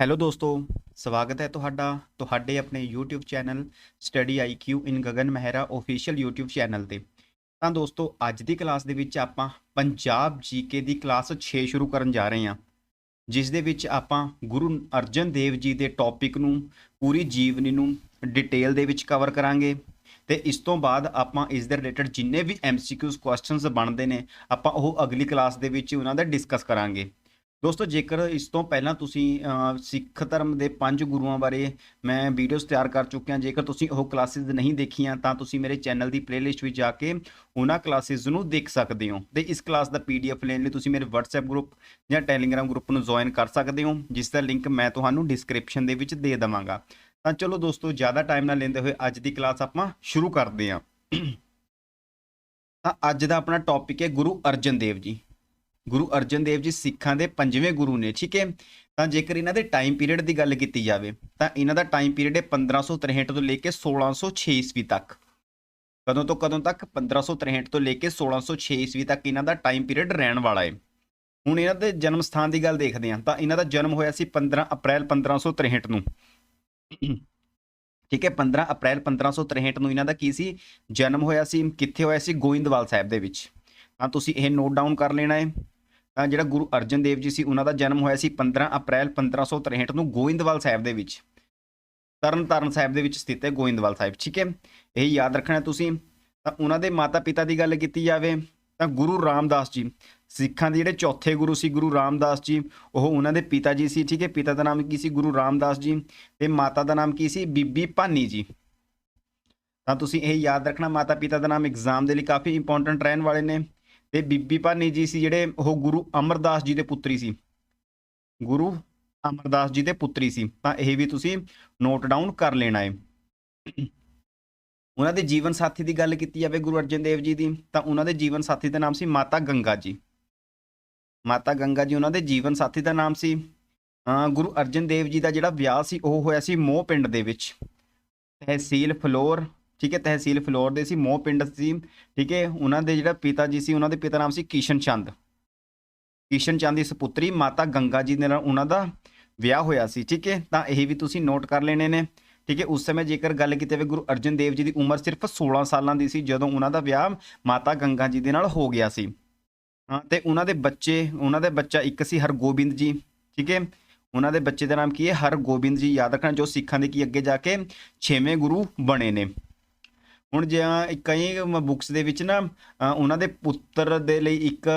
Hello ਦੋਸਤੋ, ਸਵਾਗਤ ਹੈ ਤੁਹਾਡਾ, ਤੁਹਾਡੇ ਆਪਣੇ YouTube channel study IQ in Gagan Mehra official YouTube channel ਤੇ। ਤਾਂ ਦੋਸਤੋ, ਅੱਜ ਦੀ ਕਲਾਸ ਦੇ ਵਿੱਚ ਆਪਾਂ ਪੰਜਾਬ ਜੀਕੇ ਦੀ ਕਲਾਸ 6 ਸ਼ੁਰੂ ਕਰਨ ਜਾ ਰਹੇ ਹਾਂ। ਜਿਸ ਦੇ ਵਿੱਚ ਆਪਾਂ ਗੁਰੂ ਅਰਜਨ ਦੇਵ ਜੀ ਦੇ ਟੌਪਿਕ ਨੂੰ, ਪੂਰੀ ਜੀਵਨੀ ਨੂੰ ਡਿਟੇਲ ਦੇ ਵਿੱਚ ਕਵਰ ਕਰਾਂਗੇ। ਤੇ ਇਸ ਤੋਂ ਬਾਅਦ ਆਪਾਂ ਇਸ ਦੇ ਰਿਲੇਟਡ ਜਿੰਨੇ ਵੀ MCQs ਕੁਐਸਚਨਸ ਬਣਦੇ ਨੇ, ਆਪਾਂ ਉਹ ਅਗਲੀ ਕਲਾਸ ਦੇ ਵਿੱਚ ਉਹਨਾਂ ਦਾ ਡਿਸਕਸ ਕਰਾਂਗੇ। ਦੋਸਤੋ, ਜੇਕਰ ਇਸ ਤੋਂ ਪਹਿਲਾਂ ਤੁਸੀਂ ਸਿੱਖ ਧਰਮ ਦੇ ਪੰਜ ਗੁਰੂਆਂ ਬਾਰੇ ਮੈਂ ਵੀਡੀਓਜ਼ ਤਿਆਰ ਕਰ ਚੁੱਕਿਆ, ਜੇਕਰ ਤੁਸੀਂ ਉਹ ਕਲਾਸਿਸ ਨਹੀਂ ਦੇਖੀਆਂ, ਤਾਂ ਤੁਸੀਂ ਮੇਰੇ ਚੈਨਲ ਦੀ ਪਲੇਲਿਸਟ ਵਿੱਚ ਜਾ ਕੇ ਉਹਨਾਂ ਕਲਾਸਿਸ ਨੂੰ ਦੇਖ ਸਕਦੇ ਹੋ। ਤੇ ਇਸ ਕਲਾਸ ਦਾ ਪੀਡੀਐਫ ਲੈਣ ਲਈ ਤੁਸੀਂ ਮੇਰੇ WhatsApp ਗਰੁੱਪ ਜਾਂ Telegram ਗਰੁੱਪ ਨੂੰ ਜੁਆਇਨ ਕਰ ਸਕਦੇ ਹੋ, ਜਿਸ ਦਾ ਲਿੰਕ ਮੈਂ ਤੁਹਾਨੂੰ ਡਿਸਕ੍ਰਿਪਸ਼ਨ ਦੇ ਵਿੱਚ ਦੇ ਦਵਾਂਗਾ। ਤਾਂ ਚਲੋ ਦੋਸਤੋ, ਜ਼ਿਆਦਾ ਟਾਈਮ ਨਾ ਲੈਂਦੇ ਹੋਏ ਅੱਜ ਦੀ ਕਲਾਸ ਆਪਾਂ ਸ਼ੁਰੂ ਕਰਦੇ ਹਾਂ। ਤਾਂ ਅੱਜ ਦਾ ਆਪਣਾ ਟੌਪਿਕ ਹੈ ਗੁਰੂ ਅਰਜਨ ਦੇਵ ਜੀ। ਗੁਰੂ ਅਰਜਨ ਦੇਵ ਜੀ ਸਿੱਖਾਂ ਦੇ ਪੰਜਵੇਂ ਗੁਰੂ ਨੇ, ਠੀਕ ਹੈ? ਤਾਂ ਜੇਕਰ ਇਹਨਾਂ ਦੇ ਟਾਈਮ ਪੀਰੀਅਡ ਦੀ ਗੱਲ ਕੀਤੀ ਜਾਵੇ, ਤਾਂ ਇਹਨਾਂ ਦਾ ਟਾਈਮ ਪੀਰੀਅਡ ਹੈ 1563 ਤੋਂ ਲੈ ਕੇ 1606 ਈਸਵੀ ਤੱਕ। ਕਦੋਂ ਤੋਂ ਕਦੋਂ ਤੱਕ? 1563 ਤੋਂ ਲੈ ਕੇ 1606 ਈਸਵੀ ਤੱਕ ਇਹਨਾਂ ਦਾ ਟਾਈਮ ਪੀਰੀਅਡ ਰਹਿਣ ਵਾਲਾ ਹੈ। ਹੁਣ ਇਹਨਾਂ ਦੇ ਜਨਮ ਸਥਾਨ ਦੀ ਗੱਲ ਦੇਖਦੇ ਹਾਂ, ਤਾਂ ਇਹਨਾਂ ਦਾ ਜਨਮ ਹੋਇਆ ਸੀ 15 ਅਪ੍ਰੈਲ 1563 ਨੂੰ। ਠੀਕ ਹੈ 15 ਅਪ੍ਰੈਲ 1563 ਨੂੰ ਇਹਨਾਂ ਦਾ ਕੀ ਸੀ? ਜਨਮ ਹੋਇਆ ਸੀ, ਕਿੱਥੇ ਹੋਇਆ ਸੀ? ਗੋਇੰਦਵਾਲ ਸਾਹਿਬ ਦੇ ਵਿੱਚ। ਤਾਂ ਤੁਸੀਂ ਇਹ ਨੋਟ ਡਾਊਨ ਕਰ ਲੈਣਾ ਹੈ। ਜਿਹੜਾ ਗੁਰੂ ਅਰਜਨ ਦੇਵ ਜੀ ਸੀ, ਉਹਨਾਂ ਦਾ ਜਨਮ ਹੋਇਆ ਸੀ 15 ਅਪ੍ਰੈਲ 1563 ਨੂੰ ਗੋਇੰਦਵਾਲ ਸਾਹਿਬ ਦੇ ਵਿੱਚ। ਤਰਨ ਤਾਰਨ ਸਾਹਿਬ ਦੇ ਵਿੱਚ ਸਥਿਤ ਹੈ ਗੋਇੰਦਵਾਲ ਸਾਹਿਬ, ਠੀਕ ਹੈ? ਇਹ ਯਾਦ ਰੱਖਣਾ ਤੁਸੀਂ। ਤਾਂ ਉਹਨਾਂ ਦੇ ਮਾਤਾ ਪਿਤਾ ਦੀ ਗੱਲ ਕੀਤੀ ਜਾਵੇ, ਤਾਂ ਗੁਰੂ ਰਾਮਦਾਸ ਜੀ, ਸਿੱਖਾਂ ਦੇ ਜਿਹੜੇ ਚੌਥੇ ਗੁਰੂ ਸੀ, ਗੁਰੂ ਰਾਮਦਾਸ ਜੀ, ਉਹ ਉਹਨਾਂ ਦੇ ਪਿਤਾ ਜੀ ਸੀ, ਠੀਕ ਹੈ? ਪਿਤਾ ਦਾ ਨਾਮ ਕੀ ਸੀ? ਗੁਰੂ ਰਾਮਦਾਸ ਜੀ ਤੇ ਮਾਤਾ ਦਾ ਨਾਮ ਕੀ ਸੀ? ਬੀਬੀ ਭਾਨੀ ਜੀ। ਤਾਂ ਤੁਸੀਂ ਇਹ ਯਾਦ ਰੱਖਣਾ ਮਾਤਾ ਪਿਤਾ ਦਾ ਨਾਮ ਐਗਜ਼ਾਮ ਦੇ ਲਈ ਕਾਫੀ ਇੰਪੋਰਟੈਂਟ ਰਹਿਣ ਵਾਲੇ ਨੇ। ਤੇ ਬੀਬੀ ਭਾਨੀ ਜੀ ਸੀ ਜਿਹੜੇ, ਉਹ ਗੁਰੂ ਅਮਰਦਾਸ ਜੀ ਦੇ ਪੁੱਤਰੀ ਸੀ। ਗੁਰੂ ਅਮਰਦਾਸ ਜੀ ਦੇ ਪੁੱਤਰੀ ਸੀ। ਤਾਂ ਇਹ ਵੀ ਤੁਸੀਂ ਨੋਟ ਡਾਊਨ ਕਰ ਲੈਣਾ ਹੈ। ਉਹਨਾਂ ਦੇ ਜੀਵਨ ਸਾਥੀ ਦੀ ਗੱਲ ਕੀਤੀ ਜਾਵੇ ਗੁਰੂ ਅਰਜਨ ਦੇਵ ਜੀ ਦੀ, ਤਾਂ ਉਹਨਾਂ ਦੇ ਜੀਵਨ ਸਾਥੀ ਦਾ ਨਾਮ ਸੀ ਮਾਤਾ ਗੰਗਾ ਜੀ। ਮਾਤਾ ਗੰਗਾ ਜੀ ਉਹਨਾਂ ਦੇ ਜੀਵਨ ਸਾਥੀ ਦਾ ਨਾਮ ਸੀ। ਗੁਰੂ ਅਰਜਨ ਦੇਵ ਜੀ ਦਾ ਜਿਹੜਾ ਵਿਆਹ ਸੀ, ਉਹ ਹੋਇਆ ਸੀ ਮੋਹ ਪਿੰਡ ਦੇ ਵਿੱਚ। ਤਹਿਸੀਲ ਫਲੋਰ ਠੀਕ ਹੈ, ਤਹਿਸੀਲ ਫਲੋਰ ਦੇ ਸੀ, ਮੋਹ ਪਿੰਡ ਸੀ। ਠੀਕ ਹੈ, ਉਹਨਾਂ ਦੇ ਜਿਹੜਾ ਪਿਤਾ ਜੀ ਸੀ, ਉਹਨਾਂ ਦੇ ਪਿਤਾ ਨਾਮ ਸੀ ਕਿਸ਼ਨ ਚੰਦ। ਕਿਸ਼ਨ ਚੰਦ ਦੀ ਸੁਪੁੱਤਰੀ ਮਾਤਾ ਗੰਗਾ ਜੀ ਦੇ ਨਾਲ ਉਹਨਾਂ ਦਾ ਵਿਆਹ ਹੋਇਆ ਸੀ। ਠੀਕ ਹੈ, ਤਾਂ ਇਹ ਵੀ ਤੁਸੀਂ ਨੋਟ ਕਰ ਲੈਣੇ ਨੇ। ਠੀਕ ਹੈ, ਉਸ ਸਮੇਂ ਜੇਕਰ ਗੱਲ ਕੀਤੀ ਜਾਵੇ ਗੁਰੂ ਅਰਜਨ ਦੇਵ ਜੀ ਦੀ ਉਮਰ ਸਿਰਫ 16 ਸਾਲਾਂ ਦੀ ਸੀ, ਜਦੋਂ ਉਹਨਾਂ ਦਾ ਵਿਆਹ ਮਾਤਾ ਗੰਗਾ ਜੀ ਦੇ ਨਾਲ ਹੋ ਗਿਆ ਸੀ। ਹਾਂ, ਤੇ ਉਹਨਾਂ ਦੇ ਬੱਚੇ, ਉਹਨਾਂ ਦੇ ਬੱਚਾ ਇੱਕ ਸੀ ਹਰਗੋਬਿੰਦ ਜੀ। ਠੀਕ ਹੈ, ਉਹਨਾਂ ਦੇ ਬੱਚੇ ਦਾ ਨਾਮ ਕੀ ਹੈ? ਹਰਗੋਬਿੰਦ ਜੀ। ਯਾਦ ਰੱਖਣਾ ਜੋ ਸਿੱਖਾਂ ਦੇ ਕੀ ਅੱਗੇ ਜਾ ਕੇ ਛੇਵੇਂ ਗੁਰੂ ਬਣੇ ਨੇ। ਹੁਣ ਜੇ ਕਈ ਬੁੱਕਸ ਦੇ ਵਿੱਚ ਨਾ ਉਹਨਾਂ ਦੇ ਪੁੱਤਰ ਦੇ ਲਈ ਇੱਕ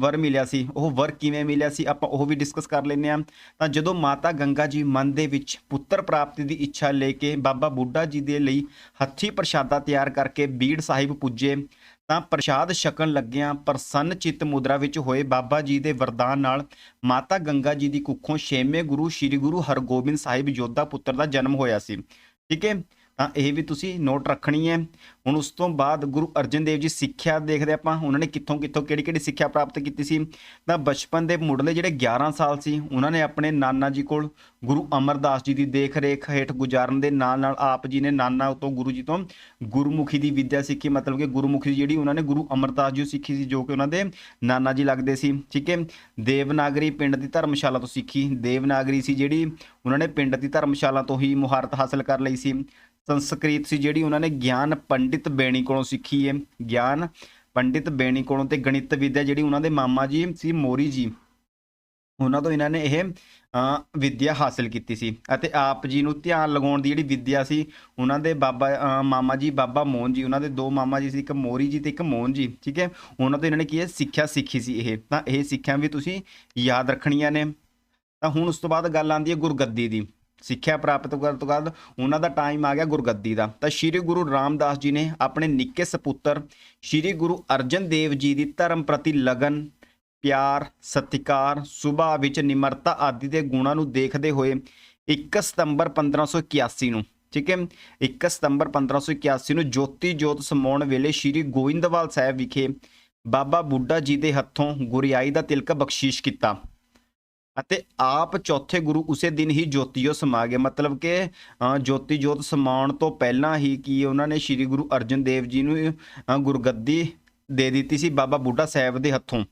ਵਰ ਮਿਲਿਆ ਸੀ, ਉਹ ਵਰ ਕਿਵੇਂ ਮਿਲਿਆ ਸੀ, ਆਪਾਂ ਉਹ ਵੀ ਡਿਸਕਸ ਕਰ ਲੈਂਦੇ ਆ ਤਾਂ ਜਦੋਂ ਮਾਤਾ ਗੰਗਾ ਜੀ ਮਨ ਦੇ ਵਿੱਚ ਪੁੱਤਰ ਪ੍ਰਾਪਤੀ ਦੀ ਇੱਛਾ ਲੈ ਕੇ ਬਾਬਾ ਬੁੱਢਾ ਜੀ ਦੇ ਲਈ ਹੱਥੀ ਪ੍ਰਸ਼ਾਦਾ ਤਿਆਰ ਕਰਕੇ ਬੀੜ ਸਾਹਿਬ ਪੁੱਜੇ, ਤਾਂ ਪ੍ਰਸ਼ਾਦ ਛਕਣ ਲੱਗਿਆਂ ਪ੍ਰਸੰਨ ਚਿੱਤ ਮੁਦਰਾ ਵਿੱਚ ਹੋਏ ਬਾਬਾ ਜੀ ਦੇ ਵਰਦਾਨ ਨਾਲ ਮਾਤਾ ਗੰਗਾ ਜੀ ਦੀ ਕੁੱਖੋਂ ਛੇਵੇਂ ਗੁਰੂ, ਸ੍ਰੀ ਗੁਰੂ ਹਰਗੋਬਿੰਦ ਸਾਹਿਬ ਯੋਧਾ ਪੁੱਤਰ ਦਾ ਜਨਮ ਹੋਇਆ ਸੀ। ਠੀਕ ਹੈ? ਤਾਂ ਇਹ ਵੀ ਤੁਸੀਂ ਨੋਟ ਰੱਖਣੀ ਹੈ। ਹੁਣ ਉਸ ਤੋਂ ਬਾਅਦ ਗੁਰੂ ਅਰਜਨ ਦੇਵ ਜੀ ਸਿੱਖਿਆ ਦੇਖਦੇ ਆਪਾਂ, ਉਹਨਾਂ ਨੇ ਕਿੱਥੋਂ ਕਿੱਥੋਂ ਕਿਹੜੀ ਕਿਹੜੀ ਸਿੱਖਿਆ ਪ੍ਰਾਪਤ ਕੀਤੀ ਸੀ। ਤਾਂ ਬਚਪਨ ਦੇ ਮੁੱਢਲੇ ਜਿਹੜੇ 11 ਸਾਲ ਸੀ, ਉਹਨਾਂ ਨੇ ਆਪਣੇ ਨਾਨਾ ਜੀ ਕੋਲ ਗੁਰੂ ਅਮਰਦਾਸ ਜੀ ਦੀ ਦੇਖ ਰੇਖ ਹੇਠ ਗੁਜ਼ਾਰਨ ਦੇ ਨਾਲ ਨਾਲ ਆਪ ਜੀ ਨੇ ਨਾਨਾ ਤੋਂ ਗੁਰੂ ਜੀ ਤੋਂ ਗੁਰਮੁਖੀ ਦੀ ਵਿੱਦਿਆ ਸਿੱਖੀ। ਮਤਲਬ ਕਿ ਗੁਰਮੁਖੀ ਜਿਹੜੀ ਉਹਨਾਂ ਨੇ ਗੁਰੂ ਅਮਰਦਾਸ ਜੀ ਸਿੱਖੀ ਸੀ, ਜੋ ਕਿ ਉਹਨਾਂ ਦੇ ਨਾਨਾ ਜੀ ਲੱਗਦੇ ਸੀ। ਠੀਕ ਹੈ? ਦੇਵਨਾਗਰੀ ਪਿੰਡ ਦੀ ਧਰਮਸ਼ਾਲਾ ਤੋਂ ਸਿੱਖੀ। ਦੇਵਨਾਗਰੀ ਸੀ ਜਿਹੜੀ ਉਹਨਾਂ ਨੇ ਪਿੰਡ ਦੀ ਧਰਮਸ਼ਾਲਾ ਤੋਂ ਹੀ ਮੁਹਾਰਤ ਹਾਸਲ ਕਰ ਲਈ ਸੀ। ਸੰਸਕ੍ਰਿਤ ਸੀ ਜਿਹੜੀ ਉਹਨਾਂ ਨੇ ਗਿਆਨ ਪੰਡਿਤ ਬੇਣੀ ਕੋਲੋਂ ਸਿੱਖੀ ਹੈ ਗਿਆਨ ਪੰਡਿਤ ਬੇਣੀ ਕੋਲੋਂ ਤੇ ਗਣਿਤ ਵਿਦਿਆ ਜਿਹੜੀ ਉਹਨਾਂ ਦੇ ਮਾਮਾ ਜੀ ਸੀ ਮੋਰੀ ਜੀ ਉਹਨਾਂ ਤੋਂ ਇਹਨਾਂ ਨੇ ਇਹ ਅ, ਵਿੱਦਿਆ ਹਾਸਲ ਕੀਤੀ ਸੀ। ਅਤੇ ਆਪ ਜੀ ਨੂੰ ਧਿਆਨ ਲਗਾਉਣ ਦੀ ਜਿਹੜੀ ਵਿੱਦਿਆ ਸੀ ਉਹਨਾਂ ਦੇ ਬਾਬਾ ਮਾਮਾ ਜੀ ਬਾਬਾ ਮੋਹਨ ਜੀ ਉਹਨਾਂ ਦੇ ਦੋ ਮਾਮਾ ਜੀ ਸੀ ਇੱਕ ਮੋਰੀ ਜੀ ਤੇ ਇੱਕ ਮੋਹਨ ਜੀ ਠੀਕ ਹੈ ਉਹਨਾਂ ਤੋਂ ਇਹਨਾਂ ਨੇ ਕੀ ਹੈ ਸਿੱਖਿਆ ਸਿੱਖੀ ਸੀ ਇਹ। ਤਾਂ ਇਹ ਸਿੱਖਿਆ ਵੀ ਤੁਸੀਂ ਯਾਦ ਰੱਖਣੀਆਂ ਨੇ। ਤਾਂ ਹੁਣ ਉਸ ਤੋਂ ਬਾਅਦ ਗੱਲ ਆਉਂਦੀ ਹੈ ਗੁਰਗੱਦੀ ਦੀ। ਸਿੱਖਿਆ ਪ੍ਰਾਪਤ ਕਰਨ ਤੋਂ ਬਾਅਦ ਉਹਨਾਂ ਦਾ ਟਾਈਮ ਆ ਗਿਆ ਗੁਰਗੱਦੀ ਦਾ। ਤਾਂ ਸ੍ਰੀ ਗੁਰੂ ਰਾਮਦਾਸ ਜੀ ਨੇ ਆਪਣੇ ਨਿੱਕੇ ਸਪੁੱਤਰ ਸ੍ਰੀ ਗੁਰੂ ਅਰਜਨ ਦੇਵ ਜੀ ਦੀ ਧਰਮ ਪ੍ਰਤੀ ਲਗਨ, ਪਿਆਰ, ਸਤਿਕਾਰ, ਸੁਭਾਅ ਵਿੱਚ ਨਿਮਰਤਾ ਆਦਿ ਦੇ ਗੁਣਾਂ ਨੂੰ ਦੇਖਦੇ ਹੋਏ 1 ਸਤੰਬਰ 1581 ਨੂੰ, ਠੀਕ ਹੈ 1 ਸਤੰਬਰ 1581 ਨੂੰ ਜੋਤੀ ਜੋਤ ਸਮਾਉਣ ਵੇਲੇ ਸ੍ਰੀ ਗੋਇੰਦਵਾਲ ਸਾਹਿਬ ਵਿਖੇ ਬਾਬਾ ਬੁੱਢਾ ਜੀ ਦੇ ਹੱਥੋਂ ਗੁਰਿਆਈ ਦਾ ਤਿਲਕ ਬਖਸ਼ੀਸ਼ ਕੀਤਾ। ਅਤੇ ਆਪ ਚੌਥੇ ਗੁਰੂ ਉਸੇ ਦਿਨ ਹੀ ਜੋਤੀਓ ਸਮਾ ਗਏ। ਮਤਲਬ ਕਿ ਜੋਤੀ ਜੋਤ ਸਮਾਉਣ ਤੋਂ ਪਹਿਲਾਂ ਹੀ ਕੀ ਉਹਨਾਂ ਨੇ ਸ੍ਰੀ ਗੁਰੂ ਅਰਜਨ ਦੇਵ ਜੀ ਨੂੰ ਗੁਰਗੱਦੀ ਦੇ ਦਿੱਤੀ ਸੀ ਬਾਬਾ ਬੁੱਢਾ ਸਾਹਿਬ ਦੇ ਹੱਥੋਂ।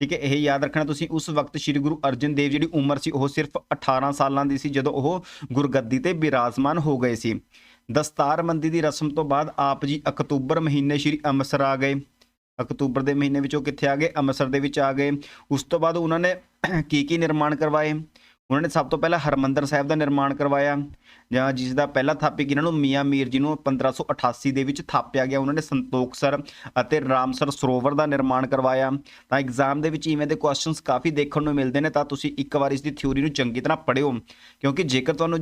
ਠੀਕ ਹੈ, ਇਹ ਯਾਦ ਰੱਖਣਾ ਤੁਸੀਂ, ਉਸ ਵਕਤ ਸ੍ਰੀ ਗੁਰੂ ਅਰਜਨ ਦੇਵ ਜਿਹੜੀ ਉਮਰ ਸੀ ਉਹ ਸਿਰਫ 18 ਸਾਲਾਂ ਦੀ ਸੀ, ਜਦੋਂ ਉਹ ਗੁਰਗੱਦੀ ਤੇ ਬਿਰਾਜਮਾਨ ਹੋ ਗਏ ਸੀ। ਦਸਤਾਰਬੰਦੀ ਦੀ ਰਸਮ ਤੋਂ ਬਾਅਦ ਆਪ ਜੀ ਅਕਤੂਬਰ ਮਹੀਨੇ ਸ੍ਰੀ ਅੰਮ੍ਰਿਤਸਰ ਆ ਗਏ। ਅਕਤੂਬਰ ਦੇ ਮਹੀਨੇ ਵਿੱਚ ਉਹ ਕਿੱਥੇ ਆ ਗਏ? ਅੰਮ੍ਰਿਤਸਰ ਦੇ ਵਿੱਚ ਆ ਗਏ। ਉਸ ਤੋਂ ਬਾਅਦ ਉਹਨਾਂ ਨੇ ਕੀ ਕੀ ਨਿਰਮਾਣ ਕਰਵਾਏ? ਉਹਨਾਂ ਨੇ ਸਭ ਤੋਂ ਪਹਿਲਾਂ ਹਰਮੰਦਰ ਸਾਹਿਬ ਦਾ ਨਿਰਮਾਣ ਕਰਵਾਇਆ ਜਾਂ ਜਿਸ ਦਾ ਪਹਿਲਾ ਥਾਪੀ ਇਹਨਾਂ ਨੂੰ ਮੀਆਂ ਮੀਰ ਜੀ ਨੂੰ 1588 ਦੇ ਵਿੱਚ ਥਾਪਿਆ ਗਿਆ ਉਹਨਾਂ ਨੇ ਸੰਤੋਖਸਰ ਅਤੇ ਰਾਮਸਰ ਸਰੋਵਰ ਦਾ ਨਿਰਮਾਣ ਕਰਵਾਇਆ। ਤਾਂ ਐਗਜ਼ਾਮ ਦੇ ਵਿੱਚ ਇਵੇਂ ਦੇ ਕੁਐਸਚਨਸ ਕਾਫੀ ਦੇਖਣ ਨੂੰ ਮਿਲਦੇ ਨੇ ਤਾਂ ਤੁਸੀਂ ਇੱਕ ਵਾਰ ਇਸ ਦੀ ਥਿਊਰੀ ਨੂੰ ਚੰਗੀ ਤਰ੍ਹਾਂ ਪੜ੍ਹਿਓ ਕਿਉਂਕਿ ਜੇਕਰ ਤੁਹਾਨੂੰ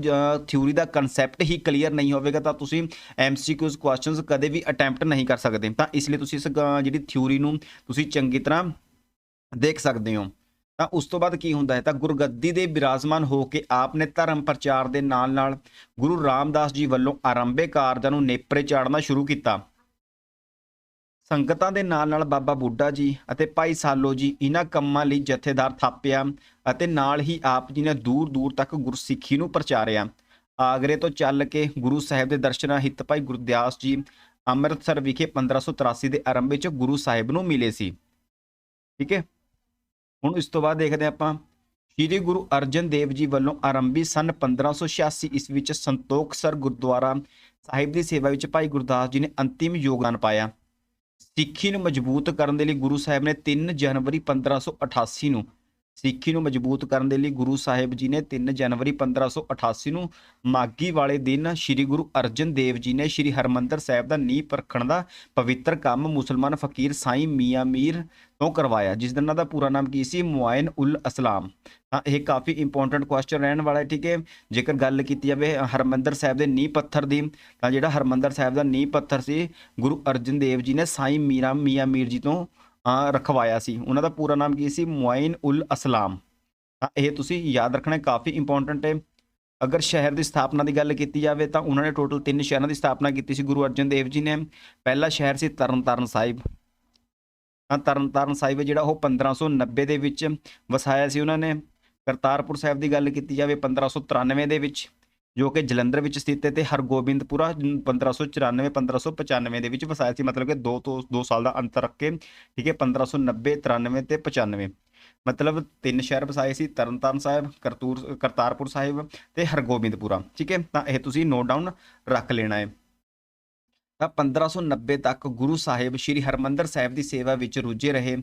ਥਿਊਰੀ ਦਾ ਕਨਸੈਪਟ ਹੀ ਕਲੀਅਰ ਨਹੀਂ ਹੋਵੇਗਾ ਤਾਂ ਤੁਸੀਂ ਐਮਸੀਕਿਊਜ਼ ਕੁਐਸਚਨਸ ਕਦੇ ਵੀ ਅਟੈਂਪਟ ਨਹੀਂ ਕਰ ਸਕਦੇ। ਤਾਂ ਇਸ ਲਈ ਤੁਸੀਂ ਇਸ ਅ, ਜਿਹੜੀ ਥਿਊਰੀ ਨੂੰ ਤੁਸੀਂ ਚੰਗੀ ਤਰ੍ਹਾਂ ਦੇਖ ਸਕਦੇ ਹੋ। ਤਾਂ ਉਸ ਤੋਂ ਬਾਅਦ ਕੀ ਹੁੰਦਾ ਹੈ? ਤਾਂ ਗੁਰਗੱਦੀ ਦੇ ਬਿਰਾਜਮਾਨ ਹੋ ਕੇ ਆਪ ਨੇ ਧਰਮ ਪ੍ਰਚਾਰ ਦੇ ਨਾਲ ਨਾਲ ਗੁਰੂ ਰਾਮਦਾਸ ਜੀ ਵੱਲੋਂ ਆਰੰਭੇ ਕਾਰਜਾਂ ਨੂੰ ਨੇਪਰੇ ਚਾੜਨਾ ਸ਼ੁਰੂ ਕੀਤਾ। ਸੰਗਤਾਂ ਦੇ ਨਾਲ ਨਾਲ ਬਾਬਾ ਬੁੱਢਾ ਜੀ ਅਤੇ ਭਾਈ ਸਾਲੋ ਜੀ ਇਹਨਾਂ ਕੰਮਾਂ ਲਈ ਜਥੇਦਾਰ ਥਾਪਿਆ ਅਤੇ ਨਾਲ ਹੀ ਆਪ ਜੀ ਨੇ ਦੂਰ ਦੂਰ ਤੱਕ ਗੁਰਸਿੱਖੀ ਨੂੰ ਪ੍ਰਚਾਰਿਆ। ਆਗਰੇ ਤੋਂ ਚੱਲ ਕੇ ਗੁਰੂ ਸਾਹਿਬ ਦੇ ਦਰਸ਼ਨਾਂ ਹਿੱਤ ਭਾਈ ਗੁਰਦਿਆਸ ਜੀ ਅੰਮ੍ਰਿਤਸਰ ਵਿਖੇ 1583 ਦੇ ਆਰੰਭ ਵਿੱਚ ਗੁਰੂ ਸਾਹਿਬ ਨੂੰ ਮਿਲੇ ਸੀ। ਠੀਕ ਹੈ? ਹੁਣ ਇਸ ਤੋਂ ਬਾਅਦ ਦੇਖਦੇ ਹਾਂ ਆਪਾਂ। ਸ੍ਰੀ ਗੁਰੂ ਅਰਜਨ ਦੇਵ ਜੀ ਵੱਲੋਂ ਆਰੰਭੀ ਸਨ 1586 ਈਸਵੀ ਵਿੱਚ ਸੰਤੋਖਸਰ ਗੁਰਦੁਆਰਾ ਸਾਹਿਬ ਦੀ ਸੇਵਾ ਵਿੱਚ ਭਾਈ ਗੁਰਦਾਸ ਜੀ ਨੇ ਅੰਤਿਮ ਯੋਗਦਾਨ ਪਾਇਆ। ਸਿੱਖੀ ਨੂੰ ਮਜ਼ਬੂਤ ਕਰਨ ਦੇ ਲਈ ਗੁਰੂ ਸਾਹਿਬ ਨੇ 3 ਜਨਵਰੀ 1588 ਨੂੰ ਸਿੱਖੀ ਨੂੰ ਮਜ਼ਬੂਤ ਕਰਨ ਦੇ ਲਈ ਗੁਰੂ ਸਾਹਿਬ ਜੀ ਨੇ 3 ਜਨਵਰੀ 1588 ਨੂੰ ਮਾਗੀ ਵਾਲੇ ਦਿਨ ਸ੍ਰੀ ਗੁਰੂ ਅਰਜਨ ਦੇਵ ਜੀ ਨੇ ਸ੍ਰੀ ਹਰਮੰਦਰ ਸਾਹਿਬ ਦਾ ਨੀਂਹ ਪਰਖਣ ਦਾ ਪਵਿੱਤਰ ਕੰਮ ਮੁਸਲਮਾਨ ਫਕੀਰ ਸਾਈਂ ਮੀਆਂ ਮੀਰ ਤੋਂ ਕਰਵਾਇਆ, ਜਿਸ ਦਾ ਦਾ ਪੂਰਾ ਨਾਮ ਕੀ ਸੀ? ਮੁਆਇਨ ਉਲ ਅਸਲਾਮ। ਤਾਂ ਇਹ ਕਾਫੀ ਇੰਪੋਰਟੈਂਟ ਕੁਐਸਚਨ ਰਹਿਣ ਵਾਲਾ ਹੈ, ਠੀਕ ਹੈ? ਜੇਕਰ ਗੱਲ ਕੀਤੀ ਜਾਵੇ ਹਰਮੰਦਰ ਸਾਹਿਬ ਦੇ ਨੀਂਹ ਪੱਥਰ ਦੀ, ਤਾਂ ਜਿਹੜਾ ਹਰਮੰਦਰ ਸਾਹਿਬ ਦਾ ਨੀਂਹ ਪੱਥਰ ਸੀ, ਗੁਰੂ ਅਰਜਨ ਦੇਵ ਜੀ ਨੇ ਸਾਈਂ ਮੀਰਾ ਮੀਆਂ ਮੀਰ ਜੀ ਤੋਂ ਰਖਵਾਇਆ ਸੀ। ਉਹਨਾਂ ਦਾ ਪੂਰਾ ਨਾਮ ਕੀ ਸੀ? ਮੁਆਇਨ ਉਲ ਅਸਲਾਮ। ਤਾਂ ਇਹ ਤੁਸੀਂ ਯਾਦ ਰੱਖਣਾ ਕਾਫੀ ਇੰਪੋਰਟੈਂਟ ਹੈ। ਅਗਰ ਸ਼ਹਿਰ ਦੀ ਸਥਾਪਨਾ ਦੀ ਗੱਲ ਕੀਤੀ ਜਾਵੇ ਤਾਂ ਉਹਨਾਂ ਨੇ ਟੋਟਲ ਤਿੰਨ ਸ਼ਹਿਰਾਂ ਦੀ ਸਥਾਪਨਾ ਕੀਤੀ ਸੀ, ਗੁਰੂ ਅਰਜਨ ਦੇਵ ਜੀ ਨੇ। ਪਹਿਲਾ ਸ਼ਹਿਰ ਸੀ ਤਰਨਤਾਰਨ ਸਾਹਿਬ। ਤਾਂ ਤਰਨਤਾਰਨ ਸਾਹਿਬ ਜਿਹੜਾ ਉਹ 1590 ਦੇ ਵਿੱਚ ਵਸਾਇਆ ਸੀ ਉਹਨਾਂ ਨੇ। ਕਰਤਾਰਪੁਰ ਸਾਹਿਬ ਦੀ ਗੱਲ ਕੀਤੀ ਜਾਵੇ 1593 ਦੇ ਵਿੱਚ। ਜੋ ਕਿ ਜਲੰਧਰ ਵਿੱਚ ਸਥਿਤ ਹੈ ਤੇ ਹਰਗੋਬਿੰਦਪੁਰਾ 1594 1595 ਦੇ ਵਿੱਚ ਵਸਾਇਆ ਸੀ। ਮਤਲਬ ਕਿ 2 ਤੋਂ 2 ਸਾਲ ਦਾ ਅੰਤਰ ਰੱਖ ਕੇ ਠੀਕ ਹੈ 1590 93 ਤੇ 95 ਮਤਲਬ ਤਿੰਨ ਸ਼ਹਿਰ ਵਸਾਏ ਸੀ, ਤਰਨਤਾਰਨ ਸਾਹਿਬ, ਕਰਤੂਰ, ਕਰਤਾਰਪੁਰ ਸਾਹਿਬ ਤੇ ਹਰਗੋਬਿੰਦਪੁਰਾ। ਠੀਕ ਹੈ, ਤਾਂ ਇਹ ਤੁਸੀਂ ਨੋਟ ਡਾਊਨ ਰੱਖ ਲੈਣਾ ਹੈ। ਤਾਂ 1590 ਤੱਕ ਗੁਰੂ ਸਾਹਿਬ ਸ੍ਰੀ ਹਰਮੰਦਰ ਸਾਹਿਬ ਦੀ ਸੇਵਾ ਵਿੱਚ ਰੁੱਝੇ ਰਹੇ